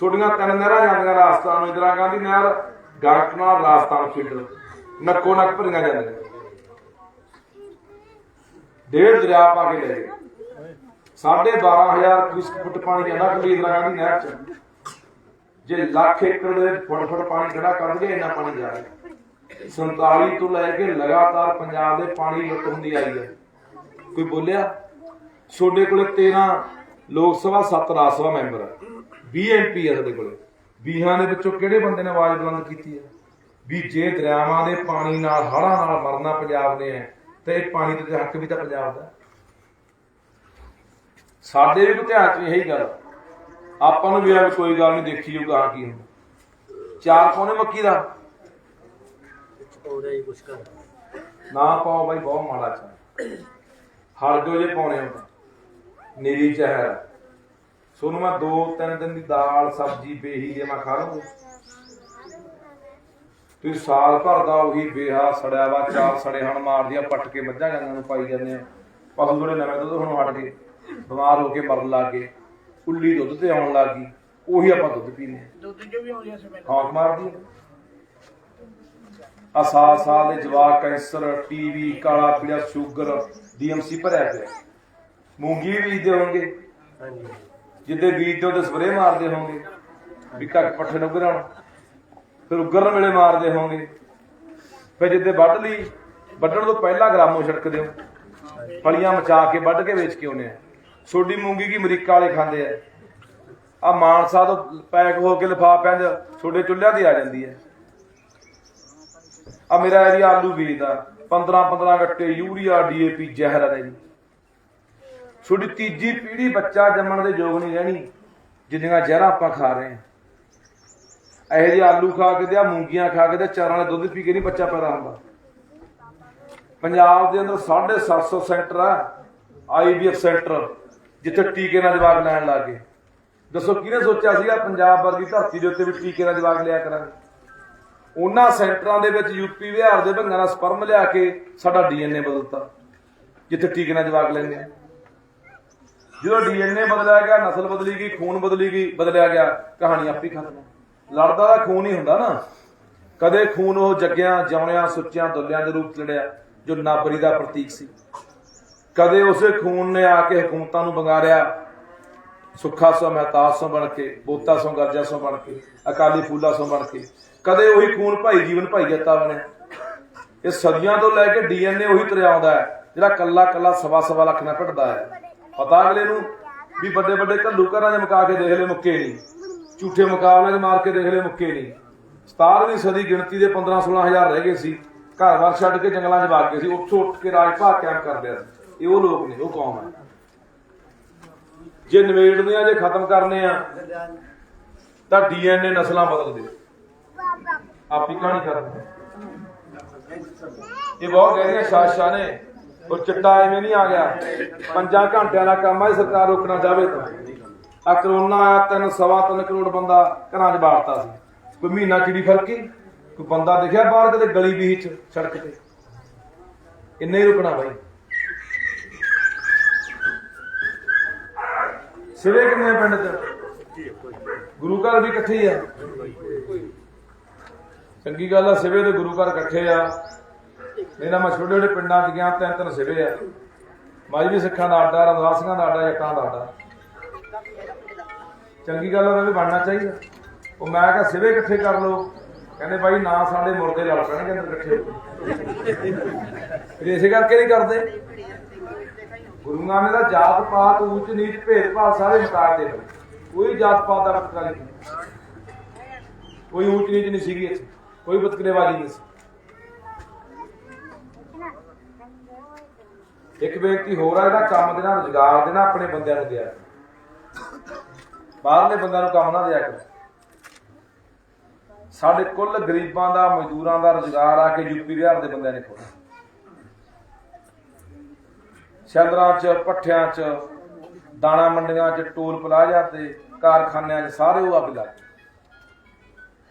ਛੋਟੀਆਂ ਤਿੰਨ ਨਹਿਰਾਂ ਜਾਂਦੀਆਂ ਰਾਜਸਥਾਨ ਨੂੰ ਇੰਦਰਾ ਗਾਂਧੀ ਨਹਿਰ ਗਾਂਕਨਾਲ ਰਾਜਸਥਾਨ ਫਿਲਟਰ ਨੱਕੋ ਨੱਕ ਭਰੀਆਂ ਜਾਂਦੀਆਂ। ਡੇਢ ਦਰਿਆ ਪਾ ਕੇ ਲੈ ਗਏ। ਸਾਢੇ 12000 ਕਿਊਸਕ ਫੁੱਟ ਪਾਣੀ ਜਾਂਦਾ ਕੱਲੀ ਇੰਦਰਾ ਗਾਂਧੀ ਨਹਿਰ 'ਚ। ਜੇ ਲੱਖ ਏਕੜ ਦੇ ਫੁੱਟ ਫੁੱਟ ਪਾਣੀ ਖੜਾ ਕਰ ਦਈਏ, ਇੰਨਾ ਪਾਣੀ ਜਾ ਰਿਹਾ। 47 ਤੋਂ ਲੈ ਕੇ ਲਗਾਤਾਰ ਪੰਜਾਬ ਦੇ ਪਾਣੀ ਲੁੱਟ ਹੁੰਦੀ ਆਈ ਹੈ। ਕੋਈ ਬੋਲਿਆ? ਛੋਡੇ ਕੋਲੇ 13 ਲੋਕ ਸਭਾ 7 ਰਾਜ ਸਭਾ ਮੈਂਬਰ ਹੈ 20 ਐਮਪੀ ਹੈ ਸਾਡੇ ਕੋਲੇ। 20 ਦੇ ਵਿੱਚੋਂ ਕਿਹੜੇ ਬੰਦੇ ਨੇ ਆਵਾਜ਼ ਬੁਲੰਦ ਕੀਤੀ ਹੈ? ਵੀ ਜੇ ਦਰਿਆਵਾਂ ਦੇ ਪਾਣੀ ਨਾਲ ਹੜ੍ਹਾਂ ਨਾਲ ਮਰਨਾ ਪੰਜਾਬ ਨੇ ਹੈ ਤੇ ਇਹ ਪਾਣੀ ਦੇ ਹੱਕ ਵੀ ਤਾਂ ਪੰਜਾਬ ਦਾ। ਸਾਡੇ ਵੀ ਧਿਆਨ ਚ ਇਹੀ ਗੱਲ ਆਪਾਂ ਨੂੰ ਵੀ ਆ ਕੋਈ ਗੱਲ ਨਹੀਂ ਦੇਖੀ ਆਹ ਕੀ ਹੁੰਦਾ। ਚਾਰ ਪੌਣੇ ਮੱਕੀ ਦਾ। ਉਹਦਾ ਹੀ ਕੁਛ ਕਰ। ਨਾ ਪਾਓ ਬਾਈ ਬਹੁਤ ਮਾੜਾ ਚਾ ਹਰ ਜੋ ਜੇ ਪਾਉਣੇ ਹੋ ਨੀਰੀ ਜ਼ਹਿਰ। ਸੋਨੂੰ ਮੈਂ ਦੋ ਤਿੰਨ ਦਿਨ ਦੀ ਦਾਲ ਸਬਜ਼ੀ ਬੇਹੀ ਦੇ ਮੈਂ ਖਾ ਲਵਾਂਗਾ ਤੁਸੀਂ ਸਾਲ ਭਰ ਦਾ ਉਹੀ ਬੇਹਾ ਸੜਿਆ ਵਾ ਚਾਰ ਸੜੇ ਹਣ ਮਾਰਦੀਆਂ ਪੱਟ ਕੇ ਮੱਝਾਂ ਗਾਂਆਂ ਨੂੰ ਪਾਈ ਜਾਂਦੇ ਆ। ਪਸ਼ੂ ਥੋੜੇ ਨਵੇਂ ਦੁੱਧ ਹੁਣ ਹਟ ਗਏ ਬਿਮਾਰ ਹੋ ਕੇ ਮਰਨ ਲੱਗ ਗਏ ਉੱਲੀ ਦੁੱਧ ਤੇ ਆਉਣ ਲੱਗ ਗਈ ਉਹੀ ਆਪਾਂ ਦੁੱਧ ਪੀਂਦੇ ਆ। ਦੁੱਧ ਜੋ ਵੀ ਆਉਂਦੀ ਸਮੇਂ ਹੌਂਕ ਮਾਰਦੀ ਆ। ਸਾਲ ਸਾਲ ਦੇ ਜਵਾਕ ਕੈਂਸਰ ਟੀਵੀ ਕਾਲਾ ਪੀੜਾ ਸ਼ੂਗਰ ਡੀਐਮਸੀ ਭਰਿਆ ਪਿਆ। ਮੂੰਗੀ ਵੀ ਬੀਜਦੇ ਹੋਣਗੇ। ਹਾਂਜੀ। ਜਿੱਦੇ ਬੀਜਦੇ ਉਹਦੇ ਸਪਰੇ ਮਾਰਦੇ ਹੋਗੇ ਵੀ ਕੱਕ ਪੱਠੇ ਨੂੰ ਉਗਰਾਉਣ ਫਿਰ ਉਗਰਨ ਵੇਲੇ ਮਾਰਦੇ ਹੋਗੇ ਫਿਰ ਜਿੱਦੇ ਵੱਢ ਲਈ, ਵੱਢਣ ਤੋਂ ਪਹਿਲਾਂ ਗ੍ਰਾਮੋ ਛਿੜਕਦੇ ਹੋ ਫਲੀਆਂ ਮਚਾ ਕੇ ਵੱਢ ਕੇ ਵੇਚ ਕੇ ਆਉਨੇ ਆ। ਛੋਡੀ ਮੂੰਗੀ ਕੀ ਅਮਰੀਕਾ ਵਾਲੇ ਖਾਂਦੇ ਆ। ਆ ਮਾਨਸਾ ਤੋਂ ਪੈਕ ਹੋ ਕੇ ਲਿਫਾਫਿਆਂ 'ਚ ਛੋਡੇ ਚੁੱਲ੍ਹਿਆਂ ਦੀ ਆ ਜਾਂਦੀ ਹੈ ਆ ਮੇਰਾ ਏਰੀਆ ਆਲੂ ਬੀਜਦਾ 15 15 ਗੱਟੇ ਯੂਰੀਆ ਡੀਏਪੀ ਜ਼ਹਿਰ ਹੈ ਜੀ ਤੁਹਾਡੀ ਤੀਜੀ ਪੀੜ੍ਹੀ ਬੱਚਾ ਜੰਮਣ ਦੇ ਯੋਗ ਨਹੀਂ ਰਹਿਣੀ, ਜਿੰਨੀਆਂ ਜ਼ਹਿਰਾਂ ਆਪਾਂ ਖਾ ਰਹੇ ਹਾਂ। ਇਹੋ ਜਿਹੇ ਆਲੂ ਖਾ ਕੇ ਤੇ ਆ ਮੂੰਗੀਆਂ ਖਾ ਕੇ ਤੇ ਚਾਰਾਂ ਵਾਲੇ ਦੁੱਧ ਪੀ ਕੇ ਨਹੀਂ ਬੱਚਾ ਪੈਦਾ ਹੁੰਦਾ। ਪੰਜਾਬ ਦੇ ਅੰਦਰ 750 ਸੈਂਟਰ ਆ ਆਈਵੀਐਫ ਸੈਂਟਰ, ਜਿੱਥੇ ਟੀਕੇ ਨਾਲ ਜਵਾਕ ਲੈਣ ਲੱਗ ਗਏ। ਦੱਸੋ ਕਿਹਨੇ ਸੋਚਿਆ ਸੀਗਾ ਪੰਜਾਬ ਵਰਗੀ ਧਰਤੀ ਦੇ ਉੱਤੇ ਵੀ ਟੀਕੇ ਨਾਲ ਜਵਾਕ ਲਿਆ ਕਰਾਂਗੇ? ਉਹਨਾਂ ਸੈਂਟਰਾਂ ਦੇ ਵਿੱਚ ਯੂਪੀ ਵਿਹਾਰ ਦੇ ਭੰਗਾਂ ਨਾਲ ਸਪਰਮ ਲਿਆ ਕੇ ਸਾਡਾ ਡੀਐਨਏ ਬਦਲਤਾ, ਜਿੱਥੇ ਟੀਕੇ ਨਾਲ ਜਵਾਕ ਲੈਂਦੇ ਆ। ਜਦੋਂ ਡੀਐਨਏ ਬਦਲਿਆ ਗਿਆ, ਨਸਲ ਬਦਲੀ ਗਈ, ਖੂਨ ਬਦਲੀ ਗਈ, ਬਦਲਿਆ ਗਿਆ, ਕਹਾਣੀ ਆਪੇ ਖਤਮ ਲੜਦਾ ਦਾ ਖੂਨ ਹੀ ਹੁੰਦਾ ਨਾ। ਕਦੇ ਖੂਨ ਉਹ ਜੱਗਿਆਂ, ਜਿਉਣਿਆਂ, ਸੁੱਚਿਆਂ, ਦੁੱਲਿਆਂ ਦੇ ਰੂਪ ਲੜਿਆ, ਜੋ ਨਾਬਰੀ ਦਾ ਪ੍ਰਤੀਕ ਸੀ। ਕਦੇ ਉਸੇ ਖੂਨ ਨੇ ਆ ਕੇ ਹਕੂਮਤਾਂ ਨੂੰ ਬੰਗਾਰਿਆ ਸੁੱਖਾ ਸੋ, ਮਹਿਤਾਬ ਸੋ ਬਣ ਕੇ, ਬੋਤਾ ਸੋ, ਗਰਜਾ ਸੋ ਬਣ ਕੇ, ਅਕਾਲੀ ਫੂਲਾ ਸੋ ਬਣ ਕੇ। ਕਦੇ ਉਹੀ ਖੂਨ ਭਾਈ ਜੀਵਨ, ਭਾਈ ਜੱਤਾ ਬਣਿਆ। ਇਹ ਸਦੀਆਂ ਤੋਂ ਲੈ ਕੇ ਡੀਐਨਏ ਉਹੀ ਤੁਰਿਆ ਆਉਂਦਾ ਹੈ, ਜਿਹੜਾ ਕੱਲਾ ਕੱਲਾ ਸਵਾ ਸਵਾ ਲੱਖ ਨਾਲ ਘਟਦਾ ਹੈ। ਪਤਾ ਅਗਲੇ ਨੂੰ ਵੀ ਵੱਡੇ ਵੱਡੇ ਘੱਲੂ ਘਰਾਂ ਦੇ ਮੁਕਾ ਕੇ ਦੇਖ ਲੈ ਮੁੱਕੇ ਨਹੀਂ। ਝੂਠੇ ਮੁਕਾਬਲੇ ਦੇ ਮਾਰ ਕੇ ਦੇਖ ਲੈ ਮੁੱਕੇ ਨਹੀਂ। 17ਵੀਂ ਸਦੀ ਗਿਣਤੀ ਦੇ 15 16000 ਰਹਿ ਗਏ ਸੀ। ਘਰ-ਬਾਰ ਛੱਡ ਕੇ ਜੰਗਲਾਂ 'ਚ ਵਗ ਗਏ ਸੀ। ਉੱਥੋਂ ਉੱਠ ਕੇ ਰਾਜ ਭਾਗ ਕਾਇਮ ਕਰਦੇ ਆ। ਇਹ ਉਹ ਲੋਕ ਨੇ, ਉਹ ਕੌਮ ਹੈ ਜੇ ਨਵੇੜਦੇ ਆ ਜੇ ਖਤਮ ਕਰਨੇ ਆ ਤਾਂ ਡੀਐਨਏ ਨਸਲਾਂ ਬਦਲਦੇ ਆਪੀ ਕਹਾਣੀ ਕਰਦੇ ਇਹ ਬਹੁਤ ਗਹਿਰੀਆਂ ਸਾਜ਼ਿਸ਼ਾਂ ਨੇ ਉਹ ਚਿੱਟਾ ਐਵੇਂ ਨਹੀਂ ਆ ਗਿਆ। ਪੰਜਾਂ ਘੰਟਿਆਂ ਦਾ ਕੰਮ ਆ ਸਰਕਾਰ ਰੋਕਣਾ ਚਾਹਵੇ ਤਾਂ। ਆ ਕਰੋਨਾ ਆਇਆ, ਤਿੰਨ ਸਵਾ ਤਿੰਨ ਕਰੋੜ ਬੰਦਾ ਘਰਾਂ 'ਚ ਬਾੜਤਾ ਸੀ। ਕੋਈ ਮਹੀਨਾ ਚਿੜੀ ਫਰਕੀ ਕੋਈ ਬੰਦਾ ਦਿਖਿਆ ਬਾਹਰ ਕਿਤੇ ਗਲੀ ਵਿੱਚ ਸੜਕ ਤੇ? ਇੰਨੇ ਹੀ ਰੁਕਣਾ ਬਾਈ। ਸਿਰੇ ਕਿੰਨੇ ਪਿੰਡ 'ਚ? ਗੁਰੂ ਘਰ ਵੀ ਇਕੱਠੇ ਆ। ਚੰਗੀ ਗੱਲ ਆ ਸਿਵੇ ਦੇ ਗੁਰੂ ਘਰ ਇਕੱਠੇ ਆ। ਮੇਰਾ ਮੈਂ ਛੋਟੇ ਛੋਟੇ ਪਿੰਡਾਂ 'ਚ ਗਿਆ, ਤਿੰਨ ਤਿੰਨ ਸਿਵੇ ਆ। ਮਾਜਵੀ ਸਿੱਖਾਂ ਦਾ ਅੱਡਾ ਰੰਦਾਸੀਆਂ ਦਾ ਅੱਡਾ ਜੱਟਾਂ ਦਾ ਅੱਡਾ ਚੰਗੀ ਗੱਲ ਆ ਵੀ ਬਣਨਾ ਚਾਹੀਦਾ। ਉਹ ਮੈਂ ਕਿਹਾ ਸਿਵੇ ਇਕੱਠੇ ਕਰ ਲਓ। ਕਹਿੰਦੇ ਬਾਈ, ਨਾ ਸਾਡੇ ਮੁਰਦੇ ਲੜ ਪੈਣਗੇ ਅੰਦਰ ਇਕੱਠੇ ਫਿਰ ਇਸੇ ਕਰਕੇ ਨਹੀਂ ਕਰਦੇ। ਗੁਰੂਆਂ ਨੇ ਤਾਂ ਜਾਤ ਪਾਤ ਉੱਚ ਨੀਚ, ਭੇਦਭਾਵ ਸਾਰੇ ਮਿਟਾ ਦਿੱਤੇ ਕੋਈ ਜਾਤ ਪਾਤ ਦਾ ਰਖਤਾ ਨਹੀਂ। ਕੋਈ ਉੱਚ ਨੀਚ ਨਹੀਂ ਸੀਗੀ ਇੱਥੇ। ਕੋਈ ਬਤਕਰੇਬਾਜ਼ੀ ਨਹੀਂ ਸੀ। ਇੱਕ ਵਿਅਕਤੀ ਹੋਰ ਆ ਜਿਹੜਾ ਕੰਮ ਦੇਣਾ ਰੁਜ਼ਗਾਰ ਦੇਣਾ ਆਪਣੇ ਬੰਦਿਆਂ ਨੂੰ ਦਿਆ ਬਾਹਰਲੇ ਬੰਦਿਆਂ ਨੂੰ ਕੰਮ ਨਾ ਦਿਆ ਕਰੋ। ਸਾਡੇ ਕੁੱਲ ਗਰੀਬਾਂ ਦਾ, ਮਜ਼ਦੂਰਾਂ ਦਾ ਰੁਜ਼ਗਾਰ ਆ ਕੇ ਯੂਪੀ ਬਿਹਾਰ ਦੇ ਬੰਦਿਆਂ ਨੇ ਖੋਲ੍ਹਿਆ। ਸ਼ੈਲਰਾਂ 'ਚ, ਪੱਠਿਆਂ 'ਚ, ਦਾਣਾ ਮੰਡੀਆਂ 'ਚ, ਟੋਲ ਪਲਾਜ਼ਾ ਤੇ ਕਾਰਖਾਨਿਆਂ 'ਚ ਸਾਰੇ ਉਹ ਅੱਗ ਲੱਗ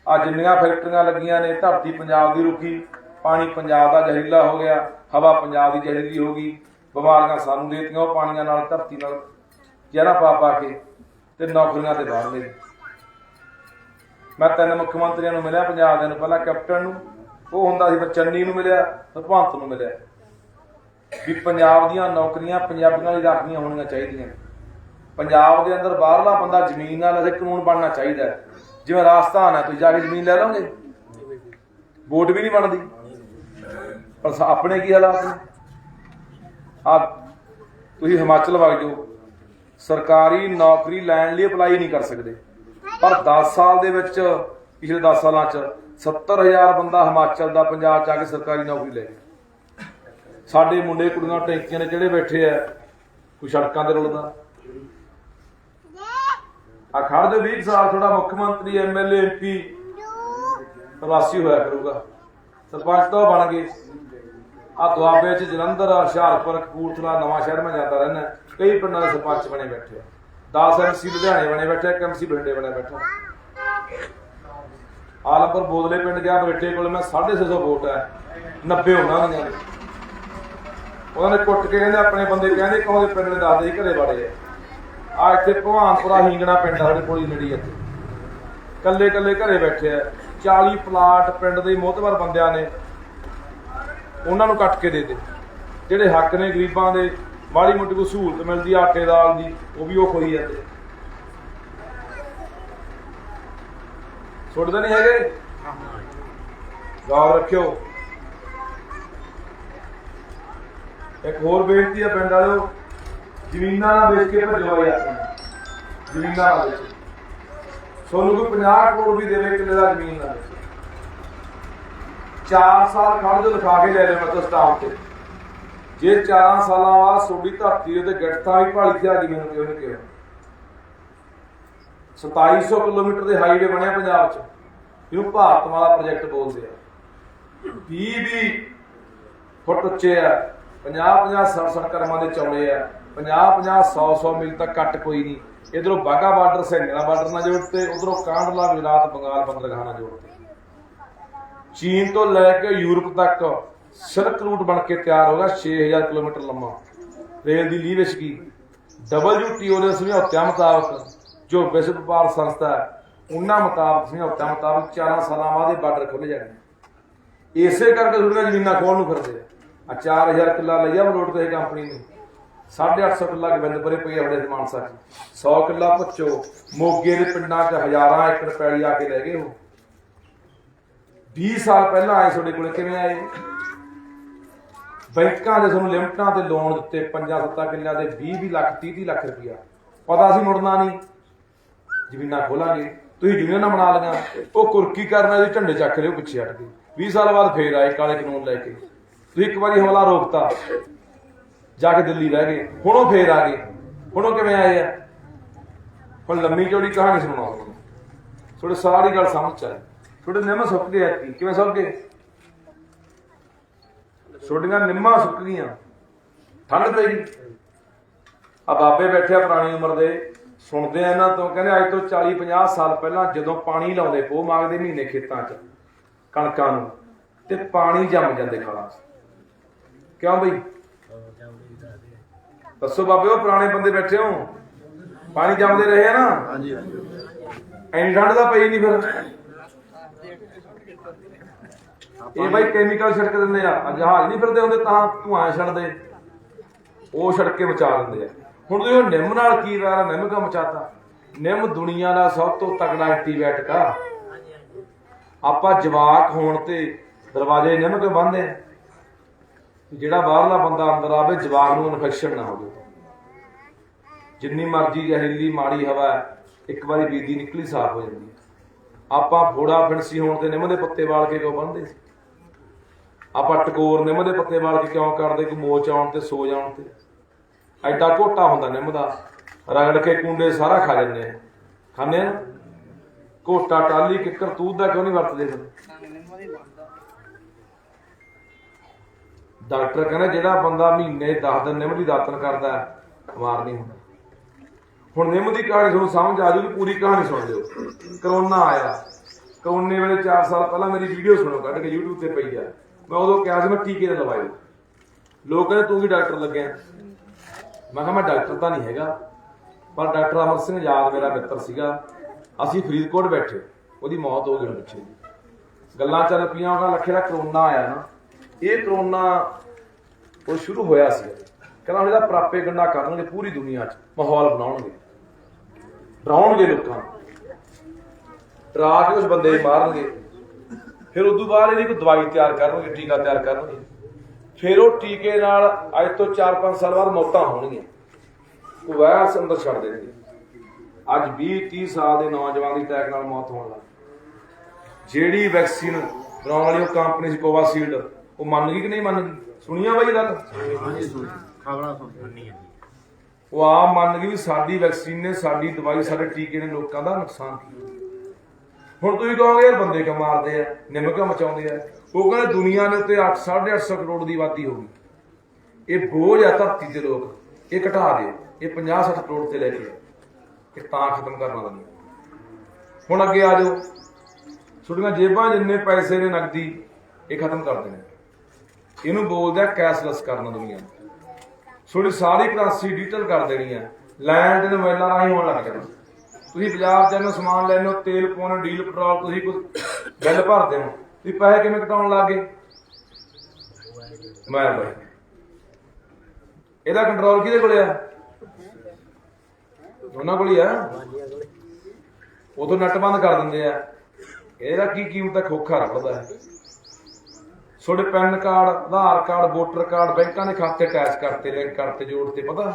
ਆ ਜਿੰਨੀਆਂ ਫੈਕਟਰੀਆਂ ਲੱਗੀਆਂ ਨੇ, ਧਰਤੀ ਪੰਜਾਬ ਦੀ ਰੁਕੀ, ਪਾਣੀ ਪੰਜਾਬ ਦਾ ਜ਼ਹਿਰੀਲਾ ਹੋ ਗਿਆ, ਹਵਾ ਪੰਜਾਬ ਦੀ ਜ਼ਹਿਰੀਲੀ ਹੋ ਗਈ ਬਿਮਾਰੀਆਂ ਸਾਨੂੰ ਦੇਤੀਆਂ, ਉਹ ਪਾਣੀਆਂ ਨਾਲ, ਧਰਤੀ ਨਾਲ ਜਿਹੜਾ ਪਾ ਪਾ ਕੇ ਤੇ ਨੌਕਰੀਆਂ ਤੇ ਬਾਹਰ ਲੈ ਮੈਂ ਤਿੰਨ ਮੁੱਖ ਮੰਤਰੀਆਂ ਨੂੰ ਮਿਲਿਆ ਪੰਜਾਬ ਦੇ ਨੂੰ ਪਹਿਲਾਂ ਕੈਪਟਨ ਨੂੰ, ਉਹ ਹੁੰਦਾ ਸੀ ਚੰਨੀ ਨੂੰ ਮਿਲਿਆ ਭਗਵੰਤ ਨੂੰ ਮਿਲਿਆ। ਵੀ ਪੰਜਾਬ ਦੀਆਂ ਨੌਕਰੀਆਂ ਪੰਜਾਬੀਆਂ ਲਈ ਰੱਖਣੀਆਂ ਹੋਣੀਆਂ ਚਾਹੀਦੀਆਂ। ਪੰਜਾਬ ਦੇ ਅੰਦਰ ਬਾਹਰਲਾ ਬੰਦਾ ਜ਼ਮੀਨ ਨਾਲ ਅਸੇ ਕਾਨੂੰਨ ਬਣਨਾ ਚਾਹੀਦਾ ਜਿਵੇਂ ਰਾਜਸਥਾਨ ਹੈ, ਤੁਸੀਂ ਜਾ ਕੇ ਜ਼ਮੀਨ ਲੈ ਲਓਗੇ? ਵੋਟ ਵੀ ਨਹੀਂ ਬਣਦੀ। ਪਰ ਆਪਣੇ ਕੀ ਹਾਲਾਤ ਨੇ? ਆ ਤੁਸੀਂ ਹਿਮਾਚਲ ਵਗ ਜਾਓ। ਸਰਕਾਰੀ ਨੌਕਰੀ ਲੈਣ ਲਈ ਅਪਲਾਈ ਨਹੀਂ ਕਰ ਸਕਦੇ। ਪਰ 10 ਸਾਲ ਦੇ ਵਿੱਚ, ਪਿਛਲੇ 10 ਸਾਲਾਂ ਚ 70000 ਬੰਦਾ ਹਿਮਾਚਲ ਦਾ, ਪੰਜਾਬ ਚ ਆ ਕੇ ਸਰਕਾਰੀ ਨੌਕਰੀ ਲੈ ਗਿਆ। ਸਾਡੇ ਮੁੰਡੇ, ਕੁੜੀਆਂ ਟੈਂਕੀਆਂ ਨੇ ਜਿਹੜੇ ਬੈਠੇ ਆ। ਕੋਈ ਸੜਕਾਂ ਤੇ ਰੁਲਦਾ। ਆ ਖੜ ਦੇ 20 ਸਾਲ, ਤੁਹਾਡਾ ਮੁੱਖ ਮੰਤਰੀ ਐਮਐਲਏ ਐਮਪੀ ਪ੍ਰਵਾਸੀ ਹੋਇਆ ਕਰੂਗਾ। ਸਰਪੰਚ ਤਾਂ ਉਹ ਬਣ ਗਏ। ਆ ਦੁਆਬੇ ਚ ਜਲੰਧਰ, ਹੁਸ਼ਿਆਰਪੁਰ, ਕਪੂਰਥਲਾ, ਨਵਾਂ ਸ਼ਹਿਰ ਮੈਂ ਜਾਂਦਾ ਰਹਿਣਾ ਕਈ ਪਿੰਡਾਂ ਦੇ ਸਰਪੰਚ ਬਣੇ ਬੈਠੇ 10 ਐਮਸੀ ਲੁਧਿਆਣੇ ਬਣੇ ਬੈਠੇ ਇੱਕ ਐਮਸੀ ਬਠਿੰਡੇ ਬਣੇ ਬੈਠਾ ਆਲਮਪੁਰ ਬੋਦਲੇ ਪਿੰਡ ਗਿਆ, ਬਰੇਟੇ ਕੋਲ ਮੈਂ 650 ਵੋਟ ਹੈ 90 ਉਹਨਾਂ ਦੀਆਂ ਨੇ। ਉਹਨਾਂ ਨੇ ਕੁੱਟ ਕੇ ਕਹਿੰਦੇ, ਆਪਣੇ ਬੰਦੇ ਕਹਿੰਦੇ ਕਹੋ ਪਿੰਡ ਦੇ ਦੱਸਦੇ ਘਰੇ ਬਾੜੇ ਆ। ਆ ਇੱਥੇ ਭਵਾਨਪੁਰਾ ਹੀਂਗਣਾ ਪਿੰਡ ਆ, ਸਾਡੇ ਕੋਲ ਹੀ ਨੇੜੇ ਇੱਥੇ। ਕੱਲੇ ਕੱਲੇ ਘਰੇ ਬੈਠੇ ਆ। 40 ਪਲਾਟ ਪਿੰਡ ਦੇ ਮੋਹਤਵਰ ਬੰਦਿਆਂ ਨੇ। ਉਹਨਾਂ ਨੂੰ ਕੱਟ ਕੇ ਦੇ ਦੇ। ਜਿਹੜੇ ਹੱਕ ਨੇ ਗਰੀਬਾਂ ਦੇ ਮਾੜੀ ਮੋਟੀ ਕੋਈ ਸਹੂਲਤ ਮਿਲਦੀ ਆ, ਆਟੇ ਦਾਲ ਦੀ ਉਹ ਵੀ ਉਹ ਖੋਈ ਜਾਂਦੇ। ਸੁੱਟਦੇ ਨਹੀਂ ਹੈਗੇ? ਗੌਰ ਰੱਖਿਓ। ਇੱਕ ਹੋਰ ਬੇਨਤੀ ਆ ਪਿੰਡ ਵਾਲਿਓ ਜ਼ਮੀਨਾਂ ਨਾ ਵੇਚ ਕੇ ਭਜੋ ਯਾਰ ਜ਼ਮੀਨਾਂ ਨਾ ਵੇਚ। ਸੋਨੂੰ ਕੋਈ 50 ਕਰੋੜ ਵੀ ਦੇਵੇ ਕਿੱਲੇ ਦਾ ਜ਼ਮੀਨ ਨਾ ਵੇਚ। 4 ਸਾਲ ਖੜ ਜੋ ਲਿਖਾ ਕੇ ਲੈ ਲੈ ਮਤਲਬ ਸਟਾਫ ਤੇ। ਜੇ 4 ਸਾਲਾਂ ਬਾਅਦ ਸੋਡੀ ਧਰਤੀ ਤੇ ਗਿਰਤਾ ਵੀ ਭਾਲੀ ਤੇ ਗਈ ਮੈਨੂੰ ਕਿਉਂ ਕਿਹਾ? 2700 ਕਿਲੋਮੀਟਰ ਦੇ ਹਾਈਵੇ ਬਣਿਆ ਪੰਜਾਬ 'ਚ। ਇਹਨੂੰ ਭਾਰਤ ਵਾਲਾ ਪ੍ਰੋਜੈਕਟ ਬੋਲਦੇ ਆ। 20 20 ਫੁੱਟ ਉੱਚੇ ਆ 50 50 60 60 ਕਰਮਾਂ ਦੇ ਚੌੜੇ ਆ 50 50 100 100 ਮੀਲ ਤੱਕ ਕੱਟ ਕੋਈ ਨਹੀਂ। ਇਧਰੋਂ ਬਾਗਾ ਬਾਰਡਰ ਸੈਨਾ ਬਾਰਡਰ ਨਾਲ ਜੋੜਤੇ, ਉਧਰੋਂ ਕਾਂਡਲਾ, ਗੁਜਰਾਤ, ਬੰਗਾਲ, ਬੰਦਰਗਾਹ ਨਾਲ ਜੋੜਤੇ। ਚੀਨ ਤੋਂ ਲੈ ਕੇ ਯੂਰਪ ਤੱਕ ਸਿਲਕ ਰੂਟ ਬਣ ਕੇ ਤਿਆਰ ਹੋਗਾ 6000 ਕਿਲੋਮੀਟਰ ਲੰਮਾ। ਰੇਲ ਦੀ ਲੀਹ ਕੀ? WTO ਦੇ ਸਮਝੌਤਿਆਂ ਮੁਤਾਬਕ ਜੋ ਵਿਸ਼ਵ ਵਪਾਰ ਸੰਸਥਾ ਹੈ, ਉਹਨਾਂ ਮੁਤਾਬਕ ਸਮਝੌਤਿਆਂ ਮੁਤਾਬਕ 4 ਸਾਲਾਂ ਬਾਅਦ ਇਹ ਬਾਰਡਰ ਖੁੱਲ ਜਾਣੇ ਇਸੇ ਕਰਕੇ ਦੁਨੀਆ ਜ਼ਮੀਨਾਂ ਖੋਣ ਨੂੰ ਫਿਰਦੇ ਆ। ਆ 4000 ਕਿੱਲਾ ਲਿਆ ਰੋਡ ਤੇ ਇਹ ਕੰਪਨੀ ਨੇ। 850 ਕਿੱਲਾ ਗਵਿੰਦਪੁਰੇ ਪਈ ਆਪਣੇ ਮਾਨਸਾ ਚ। 100 ਕਿੱਲਾ ਭੁੱਚੋ ਮੋਗੇ ਦੇ ਪਿੰਡਾਂ ਚ ਹਜ਼ਾਰਾਂ ਏਕੜ ਪੈਲੀ ਆ ਕੇ ਲੈ ਗਏ ਉਹ। 20 ਸਾਲ ਪਹਿਲਾਂ ਆਏ ਤੁਹਾਡੇ ਕੋਲੇ, ਕਿਵੇਂ ਆਏ? ਬੈਂਕਾਂ ਦੇ ਤੁਹਾਨੂੰ ਲਿਮਟਾਂ ਤੇ ਲੋਨ ਦਿੱਤੇ 5-7 ਕਿੱਲਿਆਂ ਦੇ 20-20 ਲੱਖ 30-30 ਲੱਖ ਰੁਪਇਆ ਪਤਾ ਸੀ ਮੁੜਨਾ ਨਹੀਂ। ਜ਼ਮੀਨਾਂ ਖੋਲਾਂਗੇ। ਤੁਸੀਂ ਯੂਨੀਅਨਾਂ ਬਣਾ ਲਈਆਂ। ਉਹ ਕੁਰਕੀ ਕਰਨ ਦੇ ਝੰਡੇ ਚੱਕ ਲਿਓ ਪਿੱਛੇ ਹਟ ਗਏ 20 ਸਾਲ ਬਾਅਦ ਫੇਰ ਆਏ ਕਾਲੇ ਕਾਨੂੰਨ ਲੈ ਕੇ। ਤੁਸੀਂ ਇੱਕ ਵਾਰੀ ਹਮਲਾ ਰੋਕਤਾ। ਜਾ ਕੇ ਦਿੱਲੀ ਰਹਿ ਗਏ। ਹੁਣ ਉਹ ਫੇਰ ਆ ਗਏ। ਹੁਣ ਉਹ ਕਿਵੇਂ ਆਏ ਆ? ਹੁਣ ਲੰਮੀ ਚੌੜੀ ਕਹਾਣੀ ਸੁਣਾਉਣਾ ਤੁਹਾਨੂੰ ਤੁਹਾਡੇ ਸਾਰੀ ਗੱਲ ਸਮਝ ਚ ਆਏ। ਤੁਹਾਡੇ ਨਿੰਮ ਸੁੱਕ ਗਏ ਐਤਕੀ ਕਿਵੇਂ ਸੁੱਕ ਗਏ? ਛੋਟੀਆਂ ਨਿੰਮਾਂ ਸੁੱਕ ਗਈਆਂ। ਠੰਡ ਪੈ ਗਈ ਆ ਬਾਬੇ ਬੈਠੇ ਆ ਪੁਰਾਣੀ ਉਮਰ ਦੇ। ਸੁਣਦੇ ਆ ਇਹਨਾਂ ਤੋਂ ਕਹਿੰਦੇ ਅੱਜ ਤੋਂ 40 50 ਸਾਲ ਪਹਿਲਾਂ ਜਦੋਂ ਪਾਣੀ ਲਾਉਂਦੇ ਪੋ ਮਾਘ ਦੇ ਮਹੀਨੇ ਖੇਤਾਂ 'ਚ ਕਣਕਾਂ ਨੂੰ। ਤੇ ਪਾਣੀ ਜੰਮ ਜਾਂਦੇ ਖਾਲਾਂ 'ਚ। ਕਿਉਂ ਬਈ? ਦੱਸੋ ਬਾਬੇ ਉਹ ਪੁਰਾਣੇ ਬੰਦੇ ਬੈਠੇ ਹੋ। ਪਾਣੀ ਜੰਮਦੇ ਰਹੇ ਆ ਨਾ। ਹਾਂਜੀ ਹਾਂਜੀ। ਐਨੀ ਠੰਡ ਦਾ ਪਈ ਨਹੀਂ ਫਿਰ। ਇਹ ਬਾਈ ਕੈਮੀਕਲ ਛਿੜਕ ਦਿੰਦੇ ਆ। ਆਹ ਜਹਾਜ਼ ਨਹੀਂ ਫਿਰਦੇ ਹੁੰਦੇ, ਤਾਂ ਧੂਆਂ ਛੱਡਦੇ ਉਹ ਛਿੜਕ ਕੇ ਮਚਾ ਦਿੰਦੇ ਆ। ਹੁਣ ਤੁਸੀਂ ਉਹ ਨਿੰਮ ਨਾਲ ਕੀ ਵਾਰਾ ਨਿੰਮ ਕਾ ਮਚਾਤਾ? ਨਿੰਮ ਦੁਨੀਆ ਦਾ ਸਭ ਤੋਂ ਤਗੜਾ ਐਂਟੀਬਾਇਓਟਿਕ ਆ। ਆਪਾਂ ਜਵਾਕ ਹੋਣ ਤੇ ਦਰਵਾਜ਼ੇ ਨਿੰਮ ਕੇ ਬੰਨਦੇ ਆ? ਜਿਹੜਾ ਬਾਹਰਲਾ ਬੰਦਾ ਅੰਦਰ ਆਵੇ, ਜਵਾਕ ਨੂੰ ਇਨਫੈਕਸ਼ਨ ਨਾ ਹੋਵੇ। ਜਿੰਨੀ ਮਰਜ਼ੀ ਜ਼ਹਿਰੀਲੀ ਮਾੜੀ ਹਵਾ ਇੱਕ ਵਾਰੀ ਬੀਦੀ ਨਿਕਲੀ, ਸਾਫ਼ ਹੋ ਜਾਂਦੀ ਹੈ ਆਪਾਂ ਫੋੜਾ ਫਿਣਸੀ ਹੋਣ ਤੇ ਨਿੰਮ ਦੇ ਪੱਤੇ ਵਾਲ ਕੇ ਕਿਉਂ ਬੰਨਦੇ ਸੀ? ਆਪਾਂ ਟਕੋਰ ਨਿੰਮ ਦੇ ਪੱਤੇ ਵਾਲ ਕੇ ਕਿਉਂ ਕਰਦੇ? ਕਿ ਮੋਚ ਆਉਣ ਤੇ ਸੋ ਜਾਣ ਤੇ। ਐਡਾ ਘੋਟਾ ਹੁੰਦਾ ਨਿੰਮ ਦਾ। ਰਗੜ ਕੇ ਕੁੰਡੇ ਸਾਰਾ ਖਾ ਲੈਂਦੇ ਖਾਂਦੇ ਆ ਘੋਟਾ ਟਾਲੀ ਕਿੱਕਰ, ਤੂਤ ਦਾ ਕਿਉਂ ਨਹੀਂ ਵਰਤਦੇ ਫਿਰ? ਡਾਕਟਰ ਕਹਿੰਦਾ ਜਿਹੜਾ ਬੰਦਾ ਮਹੀਨੇ 10 ਦਿਨ ਨਿੰਮ ਦੀ ਦਾਤਨ ਕਰਦਾ, ਬਿਮਾਰ ਨਹੀਂ ਹੁੰਦਾ। ਹੁਣ ਨਿੰਮ ਦੀ ਕਹਾਣੀ ਤੁਹਾਨੂੰ ਸਮਝ ਆ ਜੂਗੀ, ਪੂਰੀ ਕਹਾਣੀ ਸੁਣ ਲਿਓ। ਕਰੋਨਾ ਆਇਆ। ਕਰੋਨੇ ਵੇਲੇ 4 ਸਾਲ ਪਹਿਲਾਂ ਮੇਰੀ ਵੀਡੀਓ ਸੁਣੋ, ਕੱਢ ਕੇ YouTube ਤੇ ਪਈ ਆ। ਮੈਂ ਉਦੋਂ ਕਿਹਾ ਸੀ, ਮੈਂ ਟੀਕੇ ਨਾ ਲਵਾਇਓ ਲੋਕ ਕਹਿੰਦੇ, ਤੂੰ ਵੀ ਡਾਕਟਰ ਲੱਗਿਆ ਮੈਂ ਕਿਹਾ, ਮੈਂ ਡਾਕਟਰ ਤਾਂ ਨਹੀਂ ਹੈਗਾ। ਪਰ ਡਾਕਟਰ ਅਮਰ ਸਿੰਘ ਯਾਦ ਮੇਰਾ ਮਿੱਤਰ ਸੀਗਾ। ਅਸੀਂ ਫਰੀਦਕੋਟ ਬੈਠੇ। ਉਹਦੀ ਮੌਤ ਹੋ ਗਈ ਪਿੱਛੇ ਜਿਹੀ। ਗੱਲਾਂ ਚੱਲ ਪਈਆਂ ਉਹਨਾਂ ਲੱਖੇ ਦਾ ਕਰੋਨਾ ਆਇਆ ਨਾ। ਇਹ ਕਰੋਨਾ ਉਹ ਸ਼ੁਰੂ ਹੋਇਆ ਸੀ। ਕਹਿੰਦਾ, ਹੁਣ ਇਹਦਾ ਪ੍ਰਾਪੇ ਗੰਡਾ ਕਰਨਗੇ ਪੂਰੀ ਦੁਨੀਆ 'ਚ, ਮਾਹੌਲ ਬਣਾਉਣਗੇ। ਡਰਾਉਣਗੇ ਲੋਕਾਂ ਡਰਾ ਕੇ ਉਸ ਬੰਦੇ ਮਾਰਨਗੇ। ਫਿਰ ਉਦੋਂ ਬਾਅਦ ਇਹਦੀ ਕੋਈ ਦਵਾਈ ਤਿਆਰ ਕਰਨਗੇ, ਟੀਕਾ ਤਿਆਰ ਕਰਨਗੇ। ਫਿਰ ਉਹ ਟੀਕੇ ਨਾਲ ਅੱਜ ਤੋਂ 4-5 ਸਾਲ ਬਾਅਦ ਮੌਤਾਂ ਹੋਣਗੀਆਂ। ਉਹ ਵਾਇਰਸ ਅੰਦਰ ਛੱਡ ਦੇਣਗੇ। ਅੱਜ 20-30 ਸਾਲ ਦੇ ਨੌਜਵਾਨ ਦੀ ਟੈਕ ਨਾਲ ਮੌਤ ਹੋਣ ਲੱਗ ਜਿਹੜੀ ਵੈਕਸੀਨ ਬਣਾਉਣ ਵਾਲੀ ਉਹ ਕੰਪਨੀ ਸੀ ਕੋਵਾਸੀਲਡ ਉਹ ਮੰਨ ਗਈ ਕਿ ਨਹੀਂ ਮੰਨ ਗਈ? ਸੁਣੀਆਂ ਬਾਈ ਗੱਲ? ਹਾਂਜੀ ਸੁਣ ਖਬਰਾਂ ਸੁਣ ਉਹ ਆ ਮੰਨ ਗਈ ਵੀ ਸਾਡੀ ਵੈਕਸੀਨ ਨੇ, ਸਾਡੀ ਦਵਾਈ, ਸਾਡੇ ਟੀਕੇ ਨੇ ਲੋਕਾਂ ਦਾ ਨੁਕਸਾਨ ਕੀਤਾ। ਹੁਣ ਤੁਸੀਂ ਕਹੋਗੇ, ਯਾਰ ਬੰਦੇ ਕਿਉਂ ਮਾਰਦੇ ਆ? ਨਿੰਮ ਕਿਉਂ ਮਚਾਉਂਦੇ ਆ? ਉਹ ਕਹਿੰਦੇ, ਦੁਨੀਆ ਦੇ ਉੱਤੇ 8 850 ਕਰੋੜ ਦੀ ਆਬਾਦੀ ਹੋ ਗਈ। ਇਹ ਬੋਝ ਆ ਧਰਤੀ ਦੇ ਲੋਕ। ਇਹ ਘਟਾ ਦੇ। ਇਹ 50 60 ਕਰੋੜ ਤੇ ਲੈ ਕੇ ਇਹ ਤਾਂ ਖਤਮ ਕਰਨਾ ਦਾ ਹੁਣ ਅੱਗੇ ਆ ਜਾਓ। ਤੁਹਾਡੀਆਂ ਜੇਬਾਂ ਜਿੰਨੇ ਪੈਸੇ ਨੇ ਨਕਦੀ, ਇਹ ਖਤਮ ਕਰ ਦੇਣੇ। ਇਹਨੂੰ ਬੋਲਦੇ ਆ ਕੈਸ਼ਲੈਸ ਕਰਨਾ ਦੁਨੀਆ ਨੂੰ। ਤੁਹਾਡੀ ਸਾਰੀ ਕਰੰਸੀ ਡਿਜੀਟਲ ਕਰ ਦੇਣੀ ਹੈ। ਲੈਣ ਦੇ ਮੋਬਾਈਲਾਂ ਰਾਹੀਂ ਹੋਣ ਲੱਗ ਜਾਣਾ। ਤੁਸੀਂ ਬਾਜ਼ਾਰ ਜਾਂਦੇ ਸਮਾਨ ਲੈਣੇ ਤੇਲ ਪਾਉਣ, ਡੀਲ, ਪੈਟਰੋਲ, ਤੁਸੀਂ ਕੁਝ ਬਿੱਲ ਭਰਦੇ ਹੋ ਤੁਸੀਂ ਪੈਸੇ ਕਿਵੇਂ ਕਟਾਉਣ ਲੱਗੇ ਮੈਂ ਬਾਈ। ਇਹਦਾ ਕੰਟਰੋਲ ਕਿਹਦੇ ਕੋਲੇ ਆ? ਉਹਨਾਂ ਕੋਲ ਹੀ ਆ। ਉਦੋਂ ਨੱਟ ਬੰਦ ਕਰ ਦਿੰਦੇ ਆ। ਇਹਦਾ ਕੀ ਕੀਮਤ ਹੈ? ਖੋਖਾ ਰੱਖਦਾ ਹੈ। ਤੁਹਾਡੇ PAN card, Aadhaar card, voter card ਬੈਂਕਾਂ ਦੇ ਖਾਤੇ ਅਟੈਚ ਕਰਤੇ ਲਿੰਕ ਕਰਤੇ ਜੋੜਤੇ ਪਤਾ?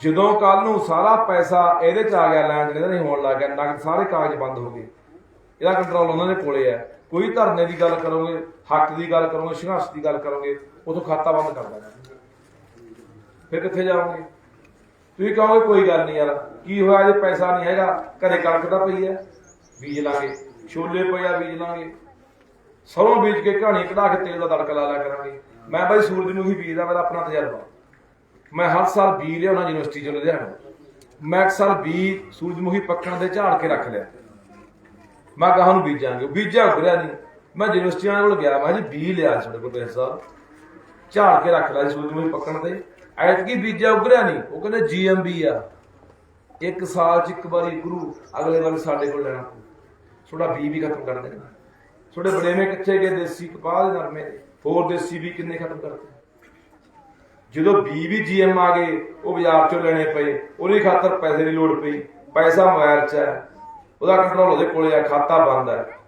ਜਦੋਂ ਕੱਲ ਨੂੰ ਸਾਰਾ ਪੈਸਾ ਇਹਦੇ ਚ ਆ ਗਿਆ, ਲੈਣ ਦੇਣ ਨਹੀਂ ਹੋਣ ਲੱਗ ਗਿਆ, ਨਗਦ ਸਾਰੇ ਕਾਗਜ਼ ਬੰਦ ਹੋ ਗਏ। ਇਹਦਾ ਕੰਟਰੋਲ ਉਹਨਾਂ ਦੇ ਕੋਲੇ ਹੈ। ਕੋਈ ਧਰਨੇ ਦੀ ਗੱਲ ਕਰੋਗੇ, ਹੱਕ ਦੀ ਗੱਲ ਕਰੋਗੇ, ਸੰਘਰਸ਼ ਦੀ ਗੱਲ ਕਰੋਗੇ ਉਥੋਂ ਖਾਤਾ ਬੰਦ ਕਰ ਦੇਣਾ। ਫਿਰ ਕਿੱਥੇ ਜਾਓਗੇ? ਤੁਸੀਂ ਕਹੋਗੇ, ਕੋਈ ਗੱਲ ਨਹੀਂ ਯਾਰ, ਕੀ ਹੋਇਆ ਜੇ ਪੈਸਾ ਨਹੀਂ ਹੈਗਾ, ਘਰੇ ਕਣਕ ਦਾ ਪਈ ਹੈ, ਬੀਜ ਲਾਂਗੇ, ਛੋਲੇ ਪਿਆ ਬੀਜ ਲਾਂਗੇ। ਸਰੋਂ ਬੀਜ ਕੇ ਕਹਾਣੀ ਕਢਾ ਕੇ ਤੇਲ ਦਾ ਤੜਕਾ ਲਾ ਲਿਆ ਕਰਾਂਗੇ। ਮੈਂ ਬਾਈ ਸੂਰਜਮੁਖੀ ਬੀਜਦਾ ਮੇਰਾ ਆਪਣਾ ਤਜਰਬਾ। ਮੈਂ ਹਰ ਸਾਲ ਬੀਜ ਲਿਆਉਣਾ ਯੂਨੀਵਰਸਿਟੀ ਚੋਂ ਲੁਧਿਆਣਾ ਮੈਂ ਇੱਕ ਸਾਲ ਬੀਜ ਸੂਰਜਮੁਖੀ ਪੱਕਣ ਦੇ ਝਾੜ ਕੇ ਰੱਖ ਲਿਆ। ਮੈਂ ਕਹਾਂ ਨੂੰ ਬੀਜਾਂਗੇ। ਬੀਜਿਆ ਉਗਰਿਆ ਨਹੀਂ। ਮੈਂ ਯੂਨੀਵਰਸਿਟੀ ਵਾਲਿਆਂ ਕੋਲ ਗਿਆ, ਮੈਂ ਜੀ ਬੀ ਲਿਆ ਸਾਡੇ ਕੋਲ ਪੈਸਾ ਸਾਹਿਬ ਝਾੜ ਕੇ ਰੱਖ ਲਿਆ ਸੂਰਜਮੁਖੀ ਪੱਕਣ ਤੇ। ਐਤਕੀ ਬੀਜਿਆ, ਉਗਰਿਆ ਨਹੀਂ। ਉਹ ਕਹਿੰਦੇ ਜੀਐਮਬੀ ਆ। ਇੱਕ ਸਾਲ ਚ ਇੱਕ ਵਾਰੀ ਗੁਰੂ ਅਗਲੇ ਵਾਰ ਸਾਡੇ ਕੋਲ ਲੈਣਾ ਤੁਹਾਡਾ ਬੀ ਵੀ ਖਤਮ ਕਰ ਦੇਣਾ ਥੋੜੇ ਬੜੇਵੇਂ ਕਿੱਥੇ ਗਏ ਦੇਸੀ ਕਪਾਹ ਦੇ ਨਰਮੇ ਹੋਰ ਦੇਸੀ ਵੀ ਕਿੰਨੇ ਖਤਮ ਕਰਤੇ ਜਦੋਂ ਬੀ ਆ ਗਏ, ਉਹ ਬਾਜ਼ਾਰ ਚੋਂ ਲੈਣੇ ਪਏ। ਉਹਦੀ ਖਾਤਰ ਪੈਸੇ ਦੀ ਲੋੜ ਪਈ। ਪੈਸਾ ਮੋਬਾਈਲ 'ਚ ਹੈ। ਉਹਦਾ ਕੰਟਰੋਲ ਉਹਦੇ ਕੋਲੇ ਆ, ਖਾਤਾ ਬੰਦ ਹੈ।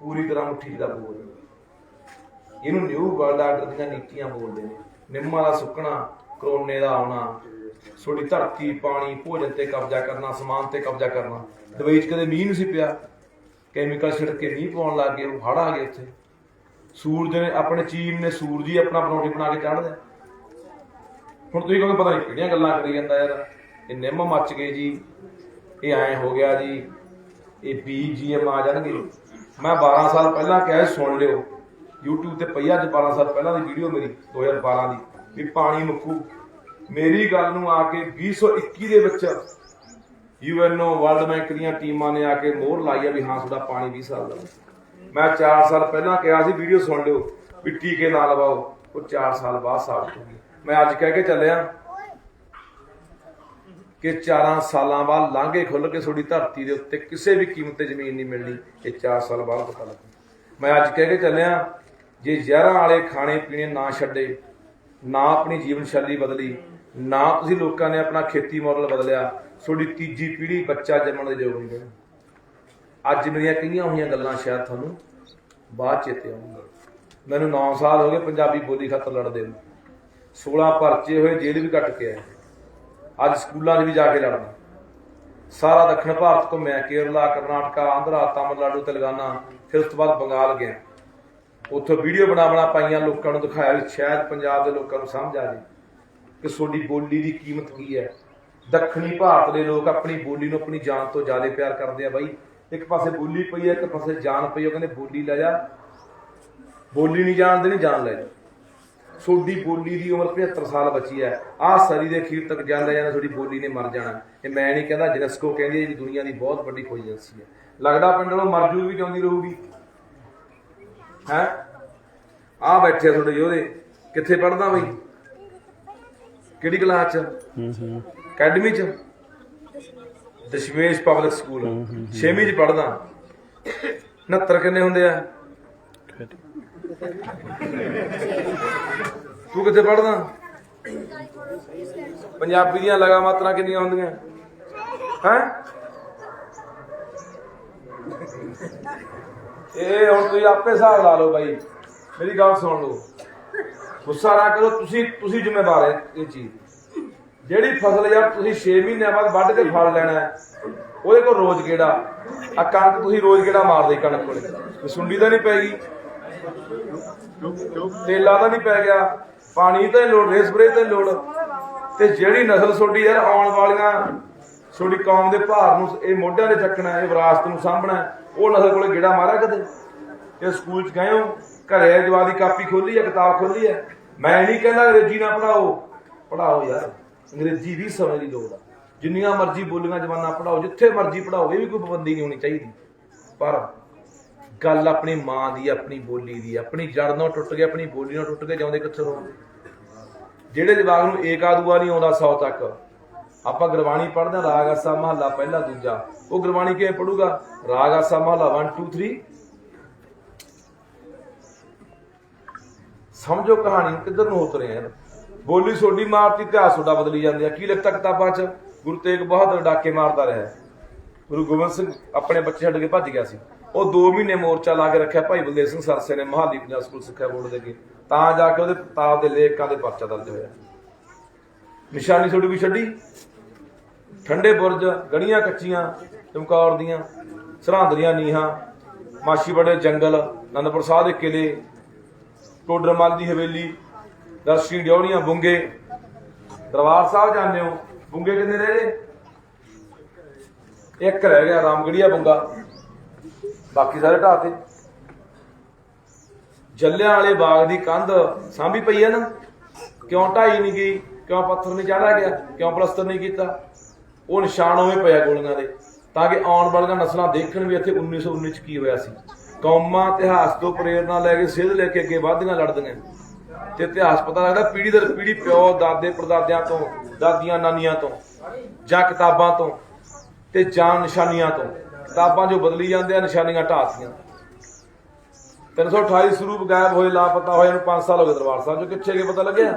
ਪੂਰੀ ਤਰ੍ਹਾਂ ਮੁੱਠੀ ਦਾ ਬੋਲ ਇਹਨੂੰ ਨਿਊ ਵਰਲਡ ਆਰਡਰ ਦੀਆਂ ਨੀਤੀਆਂ ਬੋਲਦੇ ਨੇ। ਨਿੰਮਾਂ ਦਾ ਸੁੱਕਣਾ, ਕਰੋਨੇ ਦਾ ਆਉਣਾ ਛੋਟੀ ਧਰਤੀ, ਪਾਣੀ, ਭੋਜਨ ਤੇ ਕਬਜ਼ਾ ਕਰਨਾ, ਸਮਾਨ ਤੇ ਕਬਜ਼ਾ ਕਰਨਾ। ਦੁਬਈ 'ਚ ਕਦੇ ਮੀਂਹ ਨਹੀਂ ਸੀ ਪਿਆ। ਕੈਮੀਕਲ ਛਿੜਕ ਕੇ ਮੀਂਹ ਪਾਉਣ ਲੱਗ ਗਏ, ਉਹ ਹੜ੍ਹ ਆ ਗਏ ਉੱਥੇ ਸੂਰਜ ਨੇ, ਆਪਣੇ ਚੀਨ ਨੇ ਸੂਰਜ ਹੀ ਆਪਣਾ ਪਰੌਂਠੀ ਬਣਾ ਕੇ ਚਾੜਦਾ ਹੁਣ ਤੁਸੀਂ ਕਹੋਗੇ, ਪਤਾ ਨਹੀਂ ਕਿਹੜੀਆਂ ਗੱਲਾਂ ਕਰੀ ਜਾਂਦਾ ਯਾਰ। ਇਹ ਨਿੰਮ ਮੱਚ ਗਏ ਜੀ, ਇਹ ਐ ਹੋ ਗਿਆ ਜੀ, ਇਹ ਬੀਜੀਐਮ ਆ ਜਾਣਗੇ। ਮੈਂ 12 ਸਾਲ ਪਹਿਲਾਂ ਕਿਹਾ ਸੁਣ ਲਿਓ। YouTube ਤੇ ਪਈ ਅੱਜ 12 ਸਾਲ ਪਹਿਲਾਂ ਦੀ ਵੀਡੀਓ ਮੇਰੀ 2012 ਦੀ, ਵੀ ਪਾਣੀ ਮੁੱਕੂ। ਮੇਰੀ ਗੱਲ ਨੂੰ ਆ ਕੇ 2021 ਦੇ ਵਿੱਚ ਯੂਐਨਓ ਵਰਲਡ ਬੈਂਕ ਦੀਆਂ ਟੀਮਾਂ ਨੇ ਆ ਕੇ ਮੋਹਰ ਲਾਈ ਆ ਵੀ ਹਾਂ, ਤੁਹਾਡਾ ਪਾਣੀ 20 ਸਾਲ ਦਾ ਮੈਂ 4 ਸਾਲ ਪਹਿਲਾਂ ਕਿਹਾ ਸੀ, ਵੀਡੀਓ ਸੁਣ ਲਿਓ ਵੀ ਟੀਕੇ ਨਾ ਲਵਾਓ, ਉਹ 4 ਸਾਲ ਬਾਅਦ ਸਾਬਤ ਹੋ ਗਈ ਮੈਂ ਅੱਜ ਕਹਿ ਕੇ ਚੱਲਿਆ ਕਿ 4 ਸਾਲਾਂ ਬਾਅਦ ਲਾਂਘੇ ਖੁੱਲ ਕੇ ਤੁਹਾਡੀ ਧਰਤੀ ਦੇ ਉੱਤੇ ਕਿਸੇ ਵੀ ਕੀਮਤ ਤੇ ਜ਼ਮੀਨ ਨਹੀਂ ਮਿਲਣੀ, ਇਹ 4 ਸਾਲ ਬਾਅਦ ਪਤਾ ਲੱਗੂ। ਮੈਂ ਅੱਜ ਕਹਿ ਕੇ ਚੱਲਿਆ, ਜੇ ਜ਼ਹਿਰਾਂ ਵਾਲੇ ਖਾਣੇ ਪੀਣੇ ਨਾ ਛੱਡੇ, ਨਾ ਆਪਣੀ ਜੀਵਨ ਸ਼ੈਲੀ ਬਦਲੀ, ਨਾ ਤੁਸੀਂ ਲੋਕਾਂ ਨੇ ਆਪਣਾ ਖੇਤੀ ਮਾਡਲ ਬਦਲਿਆ ਤੁਹਾਡੀ ਤੀਜੀ ਪੀੜ੍ਹੀ ਬੱਚਾ ਜੰਮਣ ਦੇ ਯੋਗ ਨਹੀਂ ਬਣੀ। ਅੱਜ ਮੇਰੀਆਂ ਕਈਆਂ ਹੋਈਆਂ ਗੱਲਾਂ ਸ਼ਾਇਦ ਤੁਹਾਨੂੰ ਬਾਅਦ ਚੇਤੇ ਆਉਣਗੀਆਂ। ਮੈਨੂੰ 9 ਸਾਲ ਹੋ ਗਏ ਪੰਜਾਬੀ ਬੋਲੀ ਖਾਤਰ ਲੜਦੇ ਨੂੰ। 16 ਪਰਚੇ ਹੋਏ, ਜੇਲ੍ਹ ਵੀ ਕੱਟ ਕੇ ਆਏ। ਅੱਜ ਸਕੂਲਾਂ 'ਚ ਵੀ ਜਾ ਕੇ ਲੜਨਾ। ਸਾਰਾ ਦੱਖਣ ਭਾਰਤ ਘੁੰਮਿਆ, ਕੇਰਲਾ, ਕਰਨਾਟਕਾ, ਆਂਧਰਾ, ਤਾਮਿਲਨਾਡੂ, ਤੇਲੰਗਾਨਾ, ਫਿਰ ਉਸ ਤੋਂ ਬਾਅਦ ਬੰਗਾਲ ਗਿਆ। ਉੱਥੋਂ ਵੀਡੀਓ ਬਣਾ ਬਣਾ ਪਾਈਆਂ ਲੋਕਾਂ ਨੂੰ ਦਿਖਾਇਆ ਵੀ ਸ਼ਾਇਦ ਪੰਜਾਬ ਦੇ ਲੋਕਾਂ ਨੂੰ ਸਮਝ ਆ ਜਾਏ ਕਿ ਤੁਹਾਡੀ ਬੋਲੀ ਦੀ ਕੀਮਤ ਕੀ ਹੈ। ਦੱਖਣੀ ਭਾਰਤ ਦੇ ਲੋਕ ਆਪਣੀ ਬੋਲੀ ਨੂੰ ਆਪਣੀ ਜਾਨ ਤੋਂ ਜ਼ਿਆਦਾ ਪਿਆਰ ਕਰਦੇ ਆ ਬਾਈ। ਇੱਕ ਪਾਸੇ ਬੋਲੀ ਪਈ ਹੈ ਇੱਕ ਪਾਸੇ ਜਾਨ ਪਈ ਉਹ ਕਹਿੰਦੇ ਬੋਲੀ ਲੈ ਜਾ। ਬੋਲੀ ਨਹੀਂ ਜਾਣਦੇ ਨਹੀਂ ਜਾਨ ਲੈ ਜਾ। ਤੁਹਾਡੀ ਬੋਲੀ ਦੀ ਉਮਰ 75 ਸਾਲ ਬਚੀ ਹੈ ਆਹ ਸਰੀ ਦੇ ਅਖੀਰ ਤੱਕ ਜਾਂਦਾ ਜਾਂਦਾ ਤੁਹਾਡੀ ਬੋਲੀ ਨੇ ਮਰ ਜਾਣਾ। ਇਹ ਮੈਂ ਨਹੀਂ ਕਹਿੰਦਾ, ਜਨਸਕੋ ਕਹਿੰਦੀ ਹੈ ਜੀ ਦੁਨੀਆ ਦੀ ਬਹੁਤ ਵੱਡੀ ਖੋਜ ਏਜੰਸੀ ਹੈ ਲੱਗਦਾ ਪਿੰਡ ਨੂੰ ਮਰਜੂ ਵੀ ਜਾਂਦੀ ਰਹੂਗੀ। ਹੈ? ਆ ਬੈਠੇ ਤੁਹਾਡੇ ਯੋਧੇ ਕਿੱਥੇ ਪੜਦਾ ਬਈ? ਕਿਹੜੀ ਕਲਾਸ ਚ? ਅਕੈਡਮੀ ਚ? ਦਸ਼ਮੇਸ਼ ਪਬਲਿਕ ਸਕੂਲ 6ਵੀਂ ਚ ਪੜਦਾ 69 ਕਿੰਨੇ ਹੁੰਦੇ ਆ? ਤੂੰ ਕਿੱਥੇ ਪੜਦਾ ਪੰਜਾਬੀ ਦੀਆਂ ਲਗਾ ਮਾਤਰਾ ਕਿੰਨੀਆਂ ਹੁੰਦੀਆਂ? ਹੈ? ਇਹ ਹੁਣ ਤੁਸੀਂ ਆਪੇ ਹਿਸਾਬ ਲਾ ਲਓ ਬਾਈ। ਮੇਰੀ ਗੱਲ ਸੁਣ ਲਓ। ਗੁੱਸਾ ਨਾ ਕਰੋ ਤੁਸੀਂ ਤੁਸੀਂ ਜ਼ਿੰਮੇਵਾਰ ਹੈ ਇਹ ਚੀਜ਼। ਜਿਹੜੀ ਫਸਲ ਯਾਰ ਤੁਸੀਂ 6 ਮਹੀਨਿਆਂ ਬਾਅਦ ਵੱਢ ਕੇ ਫਲ ਲੈਣਾ ਉਹਦੇ ਕੋਲ ਰੋਜ਼ ਗੇੜਾ ਆ ਕਣਕ ਤੁਸੀਂ ਰੋਜ਼ ਗੇੜਾ ਮਾਰਦੇ ਕਣਕ ਕੋਲੇ? ਤੇ ਸੁੰਡੀ ਤਾਂ ਨਹੀਂ ਪੈਗੀ ਤੇਲਾ ਤਾਂ ਨਹੀਂ ਪੈ ਗਿਆ। ਪਾਣੀ ਤਾਂ ਲੋੜ ਰੇ ਸਪਰੇ ਤੇ ਲੋੜ। ਤੇ ਜਿਹੜੀ ਨਸਲ ਤੁਹਾਡੀ ਯਾਰ, ਆਉਣ ਵਾਲੀਆਂ ਤੁਹਾਡੀ ਕੌਮ ਦੇ ਭਾਰ ਨੂੰ, ਇਹ ਮੋਢਿਆਂ ਤੇ ਚੱਕਣਾ, ਇਹ ਵਿਰਾਸਤ ਨੂੰ ਸਾਂਭਣਾ, ਉਹ ਨਸਲ ਕੋਲੇ ਗੇੜਾ ਮਾਰਿਆ ਕਦੇ? ਇਹ ਸਕੂਲ ਚ ਗਏ ਹੋ, ਘਰੇ ਜਵਾਬ ਦੀ ਕਾਪੀ ਖੋਲੀ ਹੈ, ਕਿਤਾਬ ਖੋਲੀ ਹੈ। ਮੈਂ ਨਹੀਂ ਕਹਿੰਦਾ ਅੰਗਰੇਜ਼ੀ ਨਾ ਪੜਾਓ ਪੜਾਓ ਯਾਰ। ਅੰਗਰੇਜ਼ੀ ਵੀ ਸਮਝ ਦੀ ਲੋੜ ਆ। ਜਿੰਨੀਆਂ ਮਰਜ਼ੀ ਬੋਲੀਆਂ ਜ਼ਬਾਨਾਂ ਪੜਾਓ ਜਿੱਥੇ ਮਰਜ਼ੀ ਪੜਾਓ ਇਹ ਵੀ ਕੋਈ ਪਾਬੰਦੀ ਨਹੀਂ ਹੋਣੀ ਚਾਹੀਦੀ। ਪਰ ਗੱਲ ਆਪਣੀ ਮਾਂ ਦੀ, ਆਪਣੀ ਬੋਲੀ ਦੀ, ਆਪਣੀ ਜੜ ਨਾਲ ਟੁੱਟ ਗਈ, ਆਪਣੀ ਬੋਲੀ ਨਾਲ ਟੁੱਟ ਕੇ ਜਾਂਦੇ ਕਿੱਥੇ ਹੋਣਗੇ ਜਿਹੜੇ ਜਵਾਗ ਨੂੰ ਏਕਾ ਦੂਆ ਨਹੀਂ ਆਉਂਦਾ 100 ਤੱਕ, ਆਪਾਂ ਗੁਰਬਾਣੀ ਪੜ੍ਹਦੇ ਹਾਂ, ਰਾਗ ਆਸਾ ਮਹੱਲਾ ਪਹਿਲਾ ਦੂਜਾ। ਉਹ ਗੁਰਬਾਣੀ ਕਿਵੇਂ ਪੜੂਗਾ ਰਾਗ ਆਸਾ ਮਹੱਲਾ 1 2 3 ਸਮਝੋ ਕਹਾਣੀ, ਕਿੱਧਰ ਨੂੰ ਉਤਰੇ ਯਾਰ ਬੋਲੀ ਸੋਡੀ ਮਾਰਤੀ, ਇਤਿਹਾਸ ਤੁਹਾਡਾ ਬਦਲੀ ਜਾਂਦੇ ਆ। ਕੀ ਲਿਖਤਾ ਕਿਤਾਬਾਂ 'ਚ? ਗੁਰੂ ਤੇਗ ਬਹਾਦਰ ਡਾਕੇ ਮਾਰਦਾ ਰਿਹਾ। ਗੁਰੂ ਗੋਬਿੰਦ ਸਿੰਘ ਆਪਣੇ ਬੱਚੇ ਛੱਡ ਕੇ ਭੱਜ ਗਿਆ ਸੀ। ਉਹ 2 ਮਹੀਨੇ ਮੋਰਚਾ ਲਾ ਕੇ ਰੱਖਿਆ। ਭਾਈ ਬਲਦੇਵ ਸਿੰਘ ਸਰਸੇ ਨੇ ਮਹਾਲੀ ਪੰਜਾਬ ਸਕੂਲ ਸਿੱਖਿਆ ਬੋਰਡ ਦੇ ਅੱਗੇ। ਤਾਂ ਜਾ ਕੇ ਉਹਦੇ ਕਿਤਾਬ ਦੇ ਲੇਖਕਾਂ ਦੇ ਪਰਚਾ ਦਰਜ ਹੋਇਆ। ਨਿਸ਼ਾਨੀ ਤੁਹਾਡੀ ਵੀ ਛੱਡੀ? ਠੰਡੇ ਬੁਰਜ, ਗੜੀਆਂ ਕੱਚੀਆਂ, ਚਮਕੌਰ ਦੀਆਂ ਸਰਹੰਦ ਦੀਆਂ ਨੀਹਾਂ ਮਾਸ਼ੀ ਬੜੇ ਜੰਗਲ, ਅਨੰਦਪੁਰ ਸਾਹਿਬ ਦੇ ਕਿਲੇ, ਟੋਡਰਮਲ ਦੀ ਹਵੇਲੀ ਦਰਸ਼ਨੀ ਡਿਉੜੀਆਂ ਬੁੰਗੇ। ਦਰਬਾਰ ਸਾਹਿਬ ਜਾਂਦੇ ਹੋ। ਬੁੰਗੇ ਕਿੰਨੇ ਰਹਿ ਗਏ? ਇੱਕ ਰਹਿ ਗਿਆ, ਰਾਮਗੜੀਆ ਬੁੰਗਾ। ਬਾਕੀ ਸਾਰੇ ਢਾਤੇ ਜੱਲਿਆਂ ਵਾਲੇ ਬਾਗ ਦੀ ਕੰਧ ਸਾਂਭੀ ਪਈ ਹੈ ਨਾ? ਕਿਉਂ ਢਾਈ ਨਹੀਂ ਗਈ? ਕਿਉਂ ਪੱਥਰ ਨਹੀਂ ਚਾੜਿਆ ਗਿਆ? ਕਿਉਂ ਪਲਸਤਰ ਨਹੀਂ ਕੀਤਾ? ਉਹ ਨਿਸ਼ਾਨ ਉਵੇਂ ਪਿਆ ਗੋਲੀਆਂ ਦੇ, ਤਾਂ ਕਿ ਆਉਣ ਵਾਲੀਆਂ ਨਸਲਾਂ ਦੇਖਣ ਵੀ ਇੱਥੇ 1919 ਚ ਕੀ ਹੋਇਆ ਸੀ। ਕੌਮਾਂ ਇਤਿਹਾਸ ਤੋਂ ਪ੍ਰੇਰਨਾ ਲੈ ਕੇ ਸਿੱਧ ਲੈ ਕੇ ਅੱਗੇ ਵਧਦੀਆਂ ਲੜਦੀਆਂ। ਤੇ ਇਤਿਹਾਸ ਪਤਾ ਲੱਗਦਾ ਪੀੜੀ ਦਰ ਪੀੜੀ ਪਿਓ, ਦਾਦੇ, ਪੜਦਾਦਿਆਂ ਤੋਂ, ਦਾਦੀਆਂ, ਨਾਨੀਆਂ ਤੋਂ, ਜਾਂ ਕਿਤਾਬਾਂ ਤੋਂ, ਤੇ ਜਾਂ ਨਿਸ਼ਾਨੀਆਂ ਤੋਂ। ਕਿਤਾਬਾਂ ਜੋ ਬਦਲੀ ਜਾਂਦੇ ਆ ਨਿਸ਼ਾਨੀਆਂ ਢਾਤੀਆਂ 328 ਸਰੂਪ ਗਾਇਬ ਹੋਏ, ਲਾਪਤਾ ਹੋਏ ਨੂੰ 5 ਸਾਲ ਹੋ ਗਏ ਦਰਬਾਰ ਸਾਹਿਬ ਜੋ ਕਿੱਥੇ ਗਏ ਪਤਾ ਲੱਗਿਆ?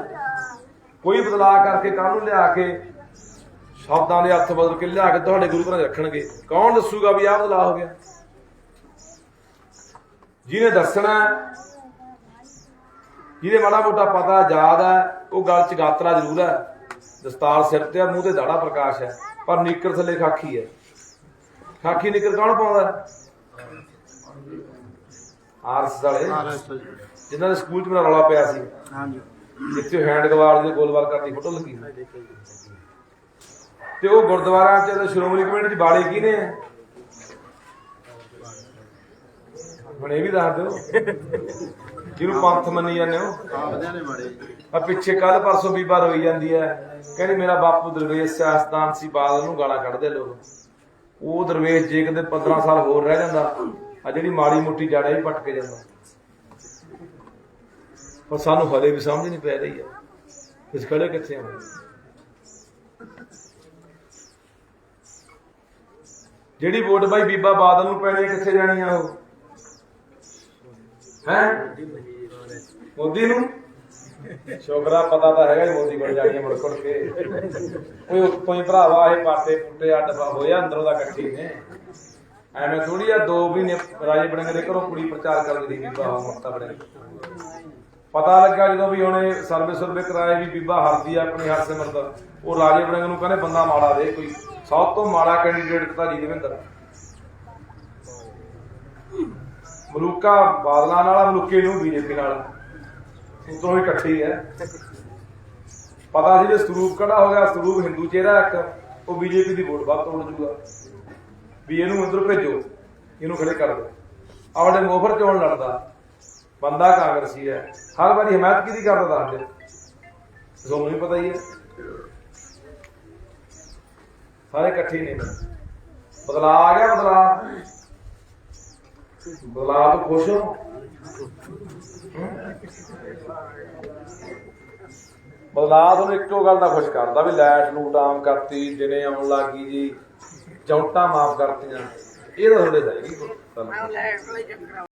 ਕੋਈ ਬਦਲਾਅ ਕਰਕੇ ਕਾਹਨੂੰ ਲਿਆ ਕੇ ਸ਼ਬਦਾਂ ਦੇ ਅਰਥ ਬਦਲ ਕੇ ਲਿਆ ਕੇ ਤੁਹਾਡੇ ਗੁਰੂ ਘਰਾਂ 'ਚ ਰੱਖਣਗੇ। ਕੌਣ ਦੱਸੂਗਾ ਵੀ ਆਹ ਬਦਲਾਅ ਹੋ ਗਿਆ? ਜਿਹਨੇ ਦੱਸਣਾ ਜਿਹਦੇ ਮਾੜਾ ਮੋਟਾ ਪਤਾ ਯਾਦ ਹੈ ਉਹ ਗੱਲ ਚ ਗਾਤਰਾ ਜ਼ਰੂਰ ਹੈ। ਦਸਤਾਰ ਸਿਰ ਤੇ ਆ ਮੂੰਹ ਤੇ ਦਾੜਾ ਪ੍ਰਕਾਸ਼ ਹੈ ਪਰ ਨੀਕਰ ਥੱਲੇ ਖਾਕੀ ਹੈ। ਖਾਕੀ ਨੀਕਰ ਕੌਣ ਪਾਉਂਦਾ? ਹੈ? ਆਰਸ ਵਾਲੇ। ਜਿਨ੍ਹਾਂ ਦੇ ਸਕੂਲ 'ਚ ਮੇਰਾ ਰੌਲਾ ਪਿਆ ਸੀ। ਹਾਂਜੀ। ਜਿੱਥੇ ਹੈਂਡ ਗਵਾਰ ਦੇ ਗੋਲਵਾਲ ਕਰਦੀ ਫੋਟੋ ਲੱਗੀ। ਤੇ ਉਹ ਗੁਰਦੁਆਰਾ ਚ ਸ਼੍ਰੋਮਣੀ ਕਮੇਟੀ ਚ ਬਾੜੇ ਕੀ ਨੇ? ਹੁਣ ਇਹ ਵੀ ਦੱਸ ਦਿਓ। ਜਿਹਨੂੰ ਪੰਥ ਮੰਨੀ ਜਾਂਦੇ ਹੋ। ਆਪਦਿਆਂ ਨੇ ਮਾੜੇ ਆ ਪਿੱਛੇ ਕੱਲ ਪਰਸੋਂ ਬੀਬਾ ਰੋਈ ਜਾਂਦੀ ਹੈ। ਕਹਿੰਦੀ ਮੇਰਾ ਬਾਪੂ ਦਰਵੇਸ਼ ਸਿਆਸਤਾਨ ਸੀ ਬਾਦਲ ਨੂੰ ਗਾਲਾਂ ਕੱਢਦੇ ਲੋਕ। ਉਹ ਦਰਵੇਸ਼ ਜੇ ਕਿਤੇ 15 ਸਾਲ ਹੋਰ ਰਹਿ ਜਾਂਦਾ ਆ ਜਿਹੜੀ ਮਾੜੀ ਮੋਟੀ ਜੜਾ ਹੀ ਪੱਟ ਕੇ ਜਾਂਦਾ। ਪਰ ਸਾਨੂੰ ਹਲੇ ਵੀ ਸਮਝ ਨਹੀਂ ਪੈ ਰਹੀ ਹੈ। ਇਸ ਖੜੇ ਕਿੱਥੇ ਆ? ਜਿਹੜੀ ਵੋਟ ਬਾਈ ਬੀਬਾ ਬਾਦਲ ਨੂੰ ਪੈਣੀ ਕਿੱਥੇ ਜਾਣੀ ਆ ਉਹ? ਹੈ? ਮੋਦੀ ਨੂੰ? ਸ਼ੁਕਰਾ, ਪਤਾ ਤਾਂ ਹੈਗਾ ਹੀ ਮੋਦੀ ਕੋਲ ਜਾਣੀ ਮੁੜ ਕੁੜ ਕੇ। ਕੋਈ ਉੱਤੋਂ ਹੀ ਭਰਾਵਾ ਇਹ ਪਾਟੇ ਪੁੱਟੇ ਅੱਡ ਹੋਇਆ, ਅੰਦਰੋਂ ਦਾ ਇਕੱਠੀ ਨੇ। ਐਵੇਂ ਥੋੜੀ ਆ, ਦੋ ਮਹੀਨੇ ਰਾਜੇ ਬਣੇ ਦੇ ਘਰੋਂ ਕੁੜੀ ਪ੍ਰਚਾਰ ਕਰਨ ਦੀ ਬੀਬਾ ਮਮਤਾ ਬਣੇ ਪਤਾ ਲੱਗਾ ਜਦੋਂ ਵੀ ਉਹਨੇ ਸਰਵੇ ਸਰਵੇ ਕਰਾਏ ਵੀ ਬੀਬਾ ਹਰਦੀ ਆ, ਆਪਣੀ ਹਰਸਿਮਰਤ। ਉਹ ਰਾਜੇ ਬਣੇ ਨੂੰ ਕਹਿੰਦੇ, ਬੰਦਾ ਮਾੜਾ ਦੇ ਕੋਈ। ਸਭ ਤੋਂ ਮਾੜਾ ਕੈਂਡੀਡੇਟ ਤਾਂ ਜੀ ਦੇਵਿੰਦਰ ਮਲੂਕਾ ਬਾਦਲਾਂ ਨਾਲ ਮਲੂਕੇ ਨੂੰ ਬੀਜੇਪੀ ਨਾਲ। ਉਦੋਂ ਹੀ ਇਕੱਠੇ ਹੈ। ਪਤਾ ਸੀ ਜੇ ਸਰੂਪ ਕੜਾ ਹੋ ਗਿਆ, ਸਰੂਪ ਹਿੰਦੂ ਚਿਹਰਾ ਇੱਕ, ਉਹ ਬੀਜੇਪੀ ਦੀ ਵੋਟ ਬਾਤ ਤੋੜ ਜੂਗਾ। ਵੀ ਇਹਨੂੰ ਅੰਦਰ ਭੇਜੋ, ਇਹਨੂੰ ਖੜੇ ਕਰ ਦਿਓ। ਆਵੜੇ ਮੋਫਰ ਚੋਣ ਲੜਦਾ। ਬੰਦਾ ਕਾਂਗਰਸੀ ਹੈ। ਹਰ ਵਾਰੀ ਹਮਾਇਤ ਕਿਹਦੀ ਕਰਦਾ ਦੱਸ ਦੇ। ਤੁਹਾਨੂੰ ਵੀ ਪਤਾ ਹੀ ਹੈ। ਸਾਰੇ ਇਕੱਠੇ ਨੇ। ਬਦਲਾ ਆ ਗਿਆ ਬਦਲਾ ਬਦਲਾ ਖੁਸ਼ ਹੋ। ਬਦਲਾ ਇੱਕੋ ਗੱਲ ਦਾ ਖੁਸ਼ ਕਰਦਾ ਵੀ ਲਾਈਟ ਲੂਟ ਆਮ ਕਰਤੀ, ਦਿਨੇ ਆਉਣ ਲੱਗੀ ਜੀ, ਚੌਂਟਾਂ ਮਾਫ ਕਰਤੀਆਂ। ਇਹ ਤਾਂ ਤੁਹਾਡੇ ਦਾ ਹੀ